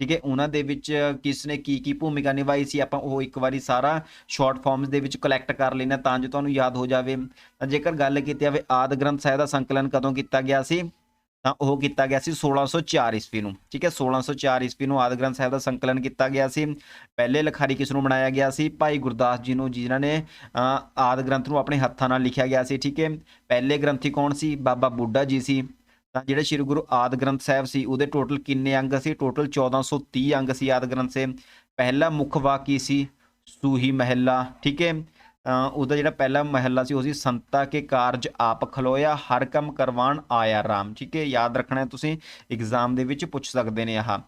ਠੀਕ ਹੈ ਉਹਨਾਂ ਦੇ ਵਿੱਚ ਕਿਸ ਨੇ ਕੀ ਕੀ ਭੂਮਿਕਾ ਨਿਭਾਈ ਸੀ ਆਪਾਂ ਉਹ ਇੱਕ ਵਾਰੀ ਸਾਰਾ ਸ਼ਾਰਟ ਫਾਰਮਸ ਦੇ ਵਿੱਚ ਕਲੈਕਟ ਕਰ ਲੈਣਾ ਤਾਂ ਜੋ ਤੁਹਾਨੂੰ ਯਾਦ ਹੋ ਜਾਵੇ। ਤਾਂ ਜੇਕਰ ਗੱਲ ਕੀਤੀ ਜਾਵੇ ਆਦ ਗ੍ਰੰਥ ਸਾਹਿਬ ਦਾ ਸੰਕਲਨ ਕਦੋਂ ਕੀਤਾ ਗਿਆ ਸੀ? ਤਾਂ ਉਹ ਕੀਤਾ ਗਿਆ ਸੀ 1604 ਈਸਵੀ ਨੂੰ ਠੀਕ ਹੈ 1604 ਈਸਵੀ ਨੂੰ ਆਦ ਗ੍ਰੰਥ ਸਾਹਿਬ ਦਾ ਸੰਕਲਨ ਕੀਤਾ ਗਿਆ ਸੀ। ਪਹਿਲੇ ਲਿਖਾਰੀ ਕਿਸ ਨੂੰ ਬਣਾਇਆ ਗਿਆ ਸੀ? ਭਾਈ ਗੁਰਦਾਸ ਜੀ ਨੂੰ ਜਿਨ੍ਹਾਂ ਨੇ ਅ, ਆਦ ਗ੍ਰੰਥ ਨੂੰ ਆਪਣੇ ਹੱਥਾਂ ਨਾਲ ਲਿਖਿਆ ਗਿਆ ਸੀ ਠੀਕ ਹੈ। ਪਹਿਲੇ ਗ੍ਰੰਥੀ ਕੌਣ ਸੀ? ਬਾਬਾ ਬੁੱਢਾ ਜੀ ਸੀ। ਤਾਂ ਜਿਹੜੇ ਸ੍ਰੀ ਗੁਰੂ ਆਦ ਗ੍ਰੰਥ ਸਾਹਿਬ ਸੀ, ਉਹਦੇ ਟੋਟਲ ਕਿੰਨੇ ਅੰਗ ਸੀ? ਟੋਟਲ 1430 ਅੰਗ ਸੀ ਆਦ ਗ੍ਰੰਥ ਸੇ ਪਹਿਲਾ ਮੁੱਖ ਵਾਕੀ ਸੀ, ਸੂਹੀ ਮਹਿਲਾ, ਠੀਕ ਹੈ? ਉਹਦਾ ਜਿਹੜਾ ਪਹਿਲਾ ਮਹਿਲਾ ਸੀ, ਉਹ ਸੀ ਸੰਤਾ ਕੇ ਕਾਰਜ ਆਪ ਖਲੋਇਆ, ਹਰ ਕੰਮ ਕਰਵਾਣ ਆਇਆ ਰਾਮ, ਠੀਕ ਹੈ? ਯਾਦ ਰੱਖਣਾ ਹੈ ਤੁਸੀਂ ਐਗਜ਼ਾਮ ਦੇ ਵਿੱਚ ਪੁੱਛ ਸਕਦੇ ਨੇ ਆਹ।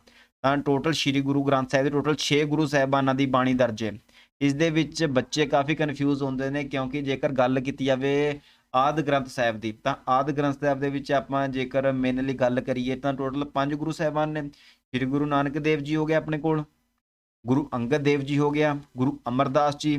ਤਾਂ ਟੋਟਲ ਸ੍ਰੀ ਗੁਰੂ ਗ੍ਰੰਥ ਸਾਹਿਬ ਦੇ ਟੋਟਲ 6 ਗੁਰੂ ਸਾਹਿਬਾਨਾਂ ਦੀ ਬਾਣੀ ਦਰਜ ਹੈ। ਇਸ ਦੇ ਵਿੱਚ ਬੱਚੇ ਕਾਫੀ ਕਨਫਿਊਜ਼ ਹੁੰਦੇ ਨੇ, ਕਿਉਂਕਿ ਜੇਕਰ ਗੱਲ ਕੀਤੀ ਜਾਵੇ ਆਦ ਗ੍ਰੰਥ ਸਾਹਿਬ ਦੀ। ਤਾਂ ਆਦ ਗ੍ਰੰਥ ਸਾਹਿਬ ਦੇ ਵਿੱਚ ਆਪਾਂ ਜੇਕਰ ਮੇਨਲੀ ਗੱਲ ਕਰੀਏ ਤਾਂ ਟੋਟਲ ਪੰਜ ਗੁਰੂ ਸਾਹਿਬਾਨ ਨੇ। ਸ੍ਰੀ ਗੁਰੂ ਨਾਨਕ ਦੇਵ ਜੀ ਹੋ ਗਏ ਆਪਣੇ ਕੋਲ। ਗੁਰੂ ਅੰਗਦ ਦੇਵ ਜੀ ਹੋ ਗਿਆ ਗੁਰੂ ਅਮਰਦਾਸ ਜੀ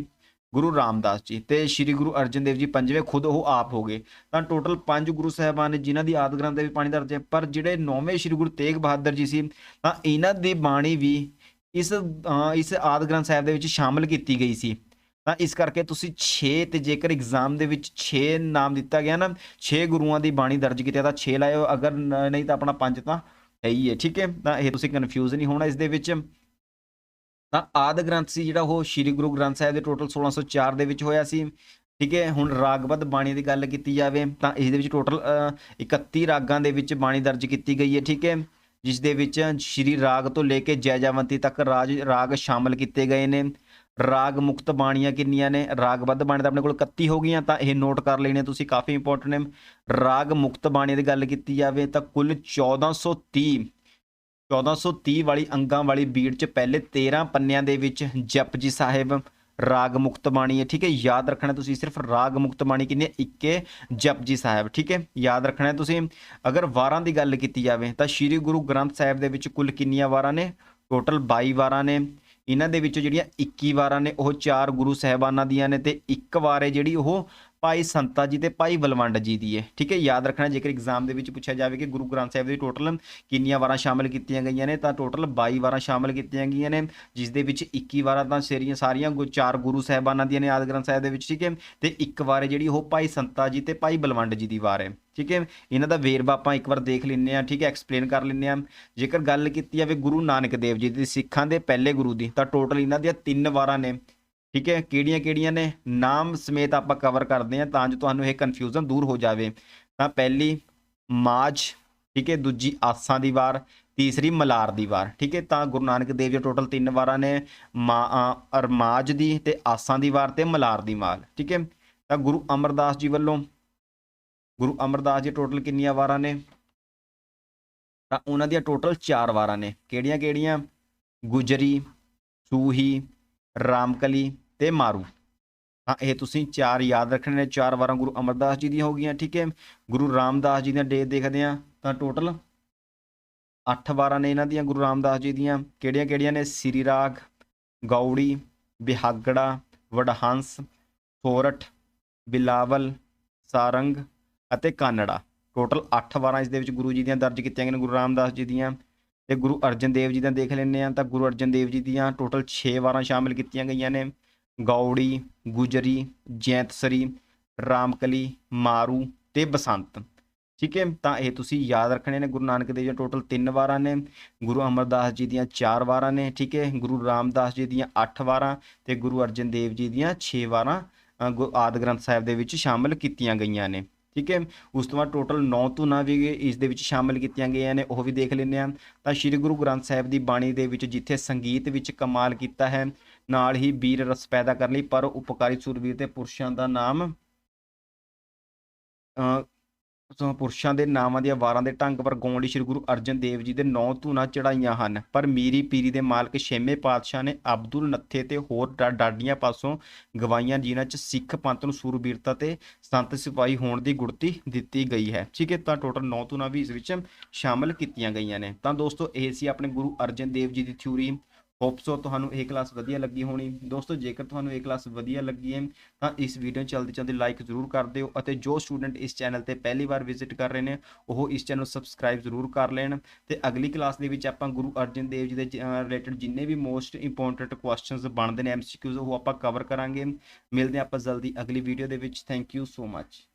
ਗੁਰੂ ਰਾਮਦਾਸ ਜੀ ਤੇ ਸ੍ਰੀ ਗੁਰੂ ਅਰਜਨ ਦੇਵ ਜੀ ਪੰਜਵੇਂ ਖੁਦ ਉਹ ਆਪ ਹੋ ਗਏ। ਤਾਂ ਟੋਟਲ ਪੰਜ ਗੁਰੂ ਸਾਹਿਬਾਨ ਨੇ ਜਿਨ੍ਹਾਂ ਦੀ ਆਦ ਗ੍ਰੰਥ ਦੇ ਵੀ ਪਾਣੀ ਦਰਜ ਹੈ ਪਰ ਜਿਹੜੇ ਨੌਵੇਂ ਸ੍ਰੀ ਗੁਰੂ ਤੇਗ ਬਹਾਦਰ ਜੀ ਸੀ ਤਾਂ ਇਹਨਾਂ ਦੀ ਬਾਣੀ ਵੀ ਇਸ ਅ, ਇਸ ਆਦ ਗ੍ਰੰਥ ਸਾਹਿਬ ਦੇ ਵਿੱਚ ਸ਼ਾਮਲ ਕੀਤੀ ਗਈ ਸੀ। ਤਾਂ ਇਸ ਕਰਕੇ ਤੁਸੀਂ 6 ਤੇ ਜੇਕਰ ਐਗਜ਼ਾਮ ਦੇ ਵਿੱਚ 6 ਨਾਮ ਦਿੱਤਾ ਗਿਆ ਨਾ 6 ਗੁਰੂਆਂ ਦੀ ਬਾਣੀ ਦਰਜ ਕੀਤੀ ਤਾਂ 6 ਲਾਇਓ, ਅਗਰ ਨਹੀਂ ਤਾਂ ਆਪਣਾ 5 ਤਾਂ ਹੈ ਹੀ ਹੈ, ਠੀਕ ਹੈ? ਤਾਂ ਇਹ ਤੁਸੀਂ ਕਨਫਿਊਜ਼ ਨਹੀਂ ਹੋਣਾ ਇਸ ਦੇ ਵਿੱਚ। ਤਾਂ ਆਦ ਗ੍ਰੰਥ ਸੀ ਜਿਹੜਾ ਉਹ ਸ੍ਰੀ ਗੁਰੂ ਗ੍ਰੰਥ ਸਾਹਿਬ ਦੇ ਟੋਟਲ 1604 ਦੇ ਵਿੱਚ ਹੋਇਆ ਸੀ, ਠੀਕ ਹੈ? ਹੁਣ ਰਾਗਬੱਧ ਬਾਣੀ ਦੀ ਗੱਲ ਕੀਤੀ ਜਾਵੇ, ਤਾਂ ਇਸ ਦੇ ਵਿੱਚ ਟੋਟਲ 31 ਰਾਗਾਂ ਦੇ ਵਿੱਚ ਬਾਣੀ ਦਰਜ ਕੀਤੀ ਗਈ ਹੈ, ਠੀਕ ਹੈ? ਜਿਸ ਦੇ ਵਿੱਚ ਸ਼੍ਰੀ ਰਾਗ ਤੋਂ ਲੈ ਕੇ ਜੈ ਜਵੰਤੀ ਤੱਕ ਰਾਜ, ਰਾਗ ਸ਼ਾਮਲ ਕੀਤੇ ਗਏ ਨੇ। ਰਾਗ ਮੁਕਤ ਬਾਣੀਆਂ ਕਿੰਨੀਆਂ ਨੇ? ਰਾਗਬੱਧ ਬਾਣੀ ਤਾਂ ਆਪਣੇ ਕੋਲ 31 ਹੋ ਗਈਆਂ, ਤਾਂ ਇਹ ਨੋਟ ਕਰ ਲੈਣੇ ਤੁਸੀਂ, ਕਾਫੀ ਇੰਪੋਰਟੈਂਟ ਨੇ। ਰਾਗ ਮੁਕਤ ਬਾਣੀ ਦੀ ਗੱਲ ਕੀਤੀ ਜਾਵੇ ਤਾਂ ਕੁੱਲ 1430 1430 ਵਾਲੀ ਅੰਗਾਂ ਵਾਲੀ ਬੀੜ ਚ ਪਹਿਲੇ 13 ਪੰਨਿਆਂ ਦੇ ਵਿੱਚ ਜਪਜੀ ਸਾਹਿਬ ਰਾਗ ਮੁਕਤ ਬਾਣੀ ਹੈ, ਠੀਕ ਹੈ? ਯਾਦ ਰੱਖਣਾ ਤੁਸੀਂ ਸਿਰਫ ਰਾਗ ਮੁਕਤ ਬਾਣੀ ਕਿੰਨੀ ਹੈ? ਇੱਕੇ ਜਪਜੀ ਸਾਹਿਬ, ਠੀਕ ਹੈ? ਯਾਦ ਰੱਖਣਾ ਤੁਸੀਂ। ਅਗਰ ਵਾਰਾਂ ਦੀ ਗੱਲ ਕੀਤੀ ਜਾਵੇ ਤਾਂ ਸ੍ਰੀ ਗੁਰੂ ਗ੍ਰੰਥ ਸਾਹਿਬ ਦੇ ਵਿੱਚ ਕੁੱਲ ਕਿੰਨੀਆਂ ਵਾਰਾਂ ਨੇ? ਟੋਟਲ 22 ਵਾਰਾਂ ਨੇ। ਇਹਨਾਂ ਦੇ ਵਿੱਚੋਂ ਜਿਹੜੀਆਂ 21 ਵਾਰਾਂ ਨੇ, ਉਹ ਚਾਰ ਗੁਰੂ ਸਾਹਿਬਾਨਾਂ ਦੀਆਂ ਨੇ ਤੇ ਇੱਕ ਵਾਰ ਹੈ ਜਿਹੜੀ ਉਹ ਭਾਈ ਸੰਤਾ ਜੀ ਤੇ ਭਾਈ ਬਲਵੰਡ ਜੀ ਦੀ ਹੈ ਠੀਕ ਹੈ, ਯਾਦ ਰੱਖਣਾ, ਜੇਕਰ ਐਗਜ਼ਾਮ ਦੇ ਵਿੱਚ ਪੁੱਛਿਆ ਜਾਵੇ ਕਿ ਗੁਰੂ ਗ੍ਰੰਥ ਸਾਹਿਬ ਦੀ ਟੋਟਲ ਕਿੰਨੀਆਂ ਵਾਰਾਂ ਸ਼ਾਮਲ ਕੀਤੀਆਂ ਗਈਆਂ ਨੇ, ਤਾਂ ਟੋਟਲ 22 ਵਾਰਾਂ ਸ਼ਾਮਲ ਕੀਤੀਆਂ ਗਈਆਂ ਨੇ, ਜਿਸ ਦੇ ਵਿੱਚ 21 ਵਾਰਾਂ ਤਾਂ ਸੇਰੀਆਂ ਸਾਰੀਆਂ ਗੁ- ਚਾਰ ਗੁਰੂ ਸਾਹਿਬਾਨਾਂ ਦੀਆਂ ਨੇ ਆਦ ਗ੍ਰੰਥ ਸਾਹਿਬ ਦੇ ਵਿੱਚ, ਠੀਕ ਹੈ। ਤੇ ਇੱਕ ਵਾਰ ਜਿਹੜੀ ਉਹ ਭਾਈ ਸੰਤਾ ਜੀ ਤੇ ਭਾਈ ਬਲਵੰਡ ਜੀ ਦੀ ਵਾਰ ਹੈ। ਠੀਕ ਹੈ, ਇਹਨਾਂ ਦਾ ਵੇਰਵਾ ਆਪਾਂ ਇੱਕ ਵਾਰ ਦੇਖ ਲੈਂਦੇ ਆ ਠੀਕ ਹੈ ਐਕਸਪਲੇਨ ਕਰ ਲੈਂਦੇ ਆ ਜੇਕਰ ਗੱਲ ਕੀਤੀ ਜਾਵੇ ਗੁਰੂ ਨਾਨਕ ਦੇਵ ਜੀ ਦੀ, ਸਿੱਖਾਂ ਦੇ ਪਹਿਲੇ ਗੁਰੂ ਦੀ, ਤਾਂ ਟੋਟਲ ਇਹਨਾਂ ਦੀਆਂ ਤਿੰਨ ਵਾਰਾਂ ਨੇ। ਠੀਕ ਹੈ, ਕਿਹੜੀਆਂ ਕਿਹੜੀਆਂ ਨੇ? ਨਾਮ ਸਮੇਤ ਆਪਾਂ ਕਵਰ ਕਰਦੇ ਹਾਂ ਤਾਂ ਜੋ ਤੁਹਾਨੂੰ ਇਹ ਕਨਫਿਊਜ਼ਨ ਦੂਰ ਹੋ ਜਾਵੇ। ਤਾਂ ਪਹਿਲੀ, ਮਾਝ, ਠੀਕ ਹੈ, ਦੂਜੀ ਆਸਾਂ ਦੀ ਵਾਰ, ਤੀਸਰੀ ਮਲਾਰ ਦੀ ਵਾਰ, ਠੀਕ ਹੈ, ਤਾਂ ਗੁਰੂ ਨਾਨਕ ਦੇਵ ਜੀ ਟੋਟਲ ਤਿੰਨ ਵਾਰਾਂ ਨੇ, ਮਾ ਅਰਮਾਜ ਦੀ ਤੇ ਆਸਾਂ ਦੀ ਵਾਰ ਤੇ ਮਲਾਰ ਦੀ ਮਾਲ ਠੀਕ ਹੈ। ਤਾਂ ਗੁਰੂ ਅਮਰਦਾਸ ਜੀ ਵੱਲੋਂ, ਗੁਰੂ ਅਮਰਦਾਸ ਜੀ ਟੋਟਲ ਕਿੰਨੀਆਂ ਵਾਰਾਂ ਨੇ? ਤਾਂ ਉਹਨਾਂ ਦੀਆਂ ਟੋਟਲ 4 ਵਾਰਾਂ ਨੇ। ਕਿਹੜੀਆਂ ਕਿਹੜੀਆਂ? ਗੁਜਰੀ, ਸੂਹੀ, ਰਾਮਕਲੀ ਤੇ ਮਾਰੂ। ਤਾਂ ਇਹ ਤੁਸੀਂ ਚਾਰ ਯਾਦ ਰੱਖਣੇ ਨੇ, ਚਾਰ ਵਾਰਾਂ ਗੁਰੂ ਅਮਰਦਾਸ ਜੀ ਦੀਆਂ ਹੋ ਗਈਆਂ, ਠੀਕ ਹੈ? ਗੁਰੂ ਰਾਮਦਾਸ ਜੀ ਦੀਆਂ ਡੇਟ ਦੇਖਦੇ ਆ ਤਾਂ ਟੋਟਲ 8 ਵਾਰਾਂ ਨੇ ਇਹਨਾਂ ਦੀਆਂ, ਗੁਰੂ ਰਾਮਦਾਸ ਜੀ ਦੀਆਂ। ਕਿਹੜੀਆਂ ਕਿਹੜੀਆਂ ਨੇ? ਸ੍ਰੀ ਰਾਗ ਗੌੜੀ, ਬਿਹਾਗੜਾ, ਵਡਹੰਸ, ਸੋਰਠ, ਬਿਲਾਵਲ, ਸਾਰੰਗ ਅਤੇ ਕਾਨੜਾ। ਟੋਟਲ 8 ਵਾਰਾਂ ਇਸ ਦੇ ਵਿੱਚ ਗੁਰੂ ਜੀ ਦੀਆਂ ਦਰਜ ਕੀਤੀਆਂ ਗਈਆਂ ਨੇ, ਗੁਰੂ ਰਾਮਦਾਸ ਜੀ ਦੀਆਂ। ਤੇ ਗੁਰੂ ਅਰਜਨ ਦੇਵ ਜੀ ਦਾ ਦੇਖ ਲੈਂਦੇ ਆ ਤਾਂ ਗੁਰੂ ਅਰਜਨ ਦੇਵ ਜੀ ਦੀਆਂ ਟੋਟਲ 6 ਵਾਰਾਂ ਸ਼ਾਮਿਲ ਕੀਤੀਆਂ ਗਈਆਂ ਨੇ। ਗੌੜੀ ਗੁਜਰੀ ਜੈਂਤਸਰੀ ਰਾਮਕਲੀ ਮਾਰੂ ਤੇ ਬਸੰਤ। ਠੀਕ ਹੈ ਤਾਂ ਇਹ ਤੁਸੀਂ ਯਾਦ ਰੱਖਣੇ ਨੇ ਗੁਰੂ ਨਾਨਕ ਦੇਵ ਜੀ ਟੋਟਲ 3 ਵਾਰਾਂ ਨੇ ਗੁਰੂ ਅਮਰਦਾਸ ਜੀ ਦੀਆਂ 4 ਵਾਰਾਂ ਨੇ ਠੀਕ ਹੈ ਗੁਰੂ ਰਾਮਦਾਸ ਜੀ ਦੀਆਂ 8 ਵਾਰਾਂ ਤੇ ਗੁਰੂ ਅਰਜਨ ਦੇਵ ਜੀ ਦੀਆਂ 6 ਵਾਰਾਂ ਅ, ਆਦਿ ਗ੍ਰੰਥ ਸਾਹਿਬ ਦੇ ਵਿੱਚ ਸ਼ਾਮਿਲ ਕੀਤੀਆਂ ਗਈਆਂ ਨੇ। ਠੀਕ ਹੈ ਉਸ ਤੋਂ ਬਾਅਦ ਟੋਟਲ 9 ਧੁਨਾਂ ਵੀ ਇਸ ਦੇ ਵਿੱਚ ਸ਼ਾਮਿਲ ਕੀਤੀਆਂ ਗਈਆਂ ਨੇ ਉਹ ਵੀ ਦੇਖ ਲੈਂਦੇ ਆ ਤਾਂ ਸ੍ਰੀ ਗੁਰੂ ਗ੍ਰੰਥ ਸਾਹਿਬ ਦੀ ਬਾਣੀ ਦੇ ਵਿੱਚ ਜਿੱਥੇ ਸੰਗੀਤ ਵਿੱਚ ਕਮਾਲ ਕੀਤਾ ਹੈ ਨਾਲ ਹੀ ਵੀਰ ਰਸ ਪੈਦਾ ਕਰਨ ਲਈ, ਪਰ ਉਪਕਾਰੀ ਸੂਰਬੀਰ ਤੇ ਪੁਰਸ਼ਾਂ ਦਾ ਨਾਮ ਸੋ ਪੁਰਸ਼ਾਂ ਦੇ ਨਾਮਾਂ ਦੀਆਂ ਵਾਰਾਂ ਦੇ ਢੰਗ ਪਰ ਗਾਉਣ ਲਈ ਸ੍ਰੀ ਗੁਰੂ ਅਰਜਨ ਦੇਵ ਜੀ ਦੇ ਨੌ ਧੁਨਾਂ ਚੜਾਈਆਂ ਹਨ। ਪਰ ਮੀਰੀ ਪੀਰੀ ਦੇ ਮਾਲਕ ਛੇਵੇਂ ਪਾਤਸ਼ਾਹ ਨੇ ਅਬਦੁਲ ਨੱਥੇ ਤੇ ਹੋਰ ਡਾ- ਡਾਡੀਆਂ ਪਾਸੋਂ ਗਵਾਈਆਂ, ਜਿਨ੍ਹਾਂ 'ਚ ਸਿੱਖ ਪੰਥ ਨੂੰ ਸੂਰਬੀਰਤਾ ਤੇ ਸੰਤ ਸਿਪਾਹੀ ਹੋਣ ਦੀ ਗੁੜਤੀ ਦਿੱਤੀ ਗਈ ਹੈ। ਠੀਕ ਹੈ, ਤਾਂ ਟੋਟਲ 9 ਧੁਨਾਂ ਵੀ ਇਸ ਵਿੱਚ ਸ਼ਾਮਲ ਕੀਤੀਆਂ ਗਈਆਂ ਨੇ। ਤਾਂ ਦੋਸਤੋ, ਇਹ ਸੀ ਆਪਣੇ ਗੁਰੂ ਅਰਜਨ ਦੇਵ ਜੀ ਦੀ ਥਿਊਰੀ। ਹੋਪ ਸੋ ਤੁਹਾਨੂੰ ਇਹ ਕਲਾਸ ਵਧੀਆ ਲੱਗੀ ਹੋਣੀ। ਦੋਸਤੋ, ਜੇਕਰ ਤੁਹਾਨੂੰ ਇਹ ਕਲਾਸ ਵਧੀਆ ਲੱਗੀ ਹੈ, ਤਾਂ ਇਸ ਵੀਡੀਓ ਨੂੰ ਜਲਦੀ ਜਲਦੀ ਲਾਈਕ ਜ਼ਰੂਰ ਕਰ ਦਿਓ ਅਤੇ ਜੋ ਸਟੂਡੈਂਟ ਇਸ ਚੈਨਲ ਤੇ ਪਹਿਲੀ ਵਾਰ ਵਿਜ਼ਿਟ ਕਰ ਰਹੇ ਨੇ, ਉਹ ਇਸ ਚੈਨਲ ਨੂੰ ਸਬਸਕ੍ਰਾਈਬ ਜ਼ਰੂਰ ਕਰ ਲੈਣ। ਤੇ ਅਗਲੀ ਕਲਾਸ ਦੇ ਵਿੱਚ ਆਪਾਂ ਗੁਰੂ ਅਰਜਨ ਦੇਵ ਜੀ ਦੇ ਰਿਲੇਟਡ ਜਿੰਨੇ ਵੀ ਮੋਸਟ ਇੰਪੋਰਟੈਂਟ ਕੁਐਸਚਨਸ ਬਣਦੇ ਨੇ ਐਮਸੀਕਿਊਜ਼ ਉਹ ਆਪਾਂ ਕਵਰ ਕਰਾਂਗੇ। ਮਿਲਦੇ ਹਾਂ ਆਪਾਂ ਜਲਦੀ ਅਗਲੀ ਵੀਡੀਓ ਦੇ ਵਿੱਚ। Thank you so much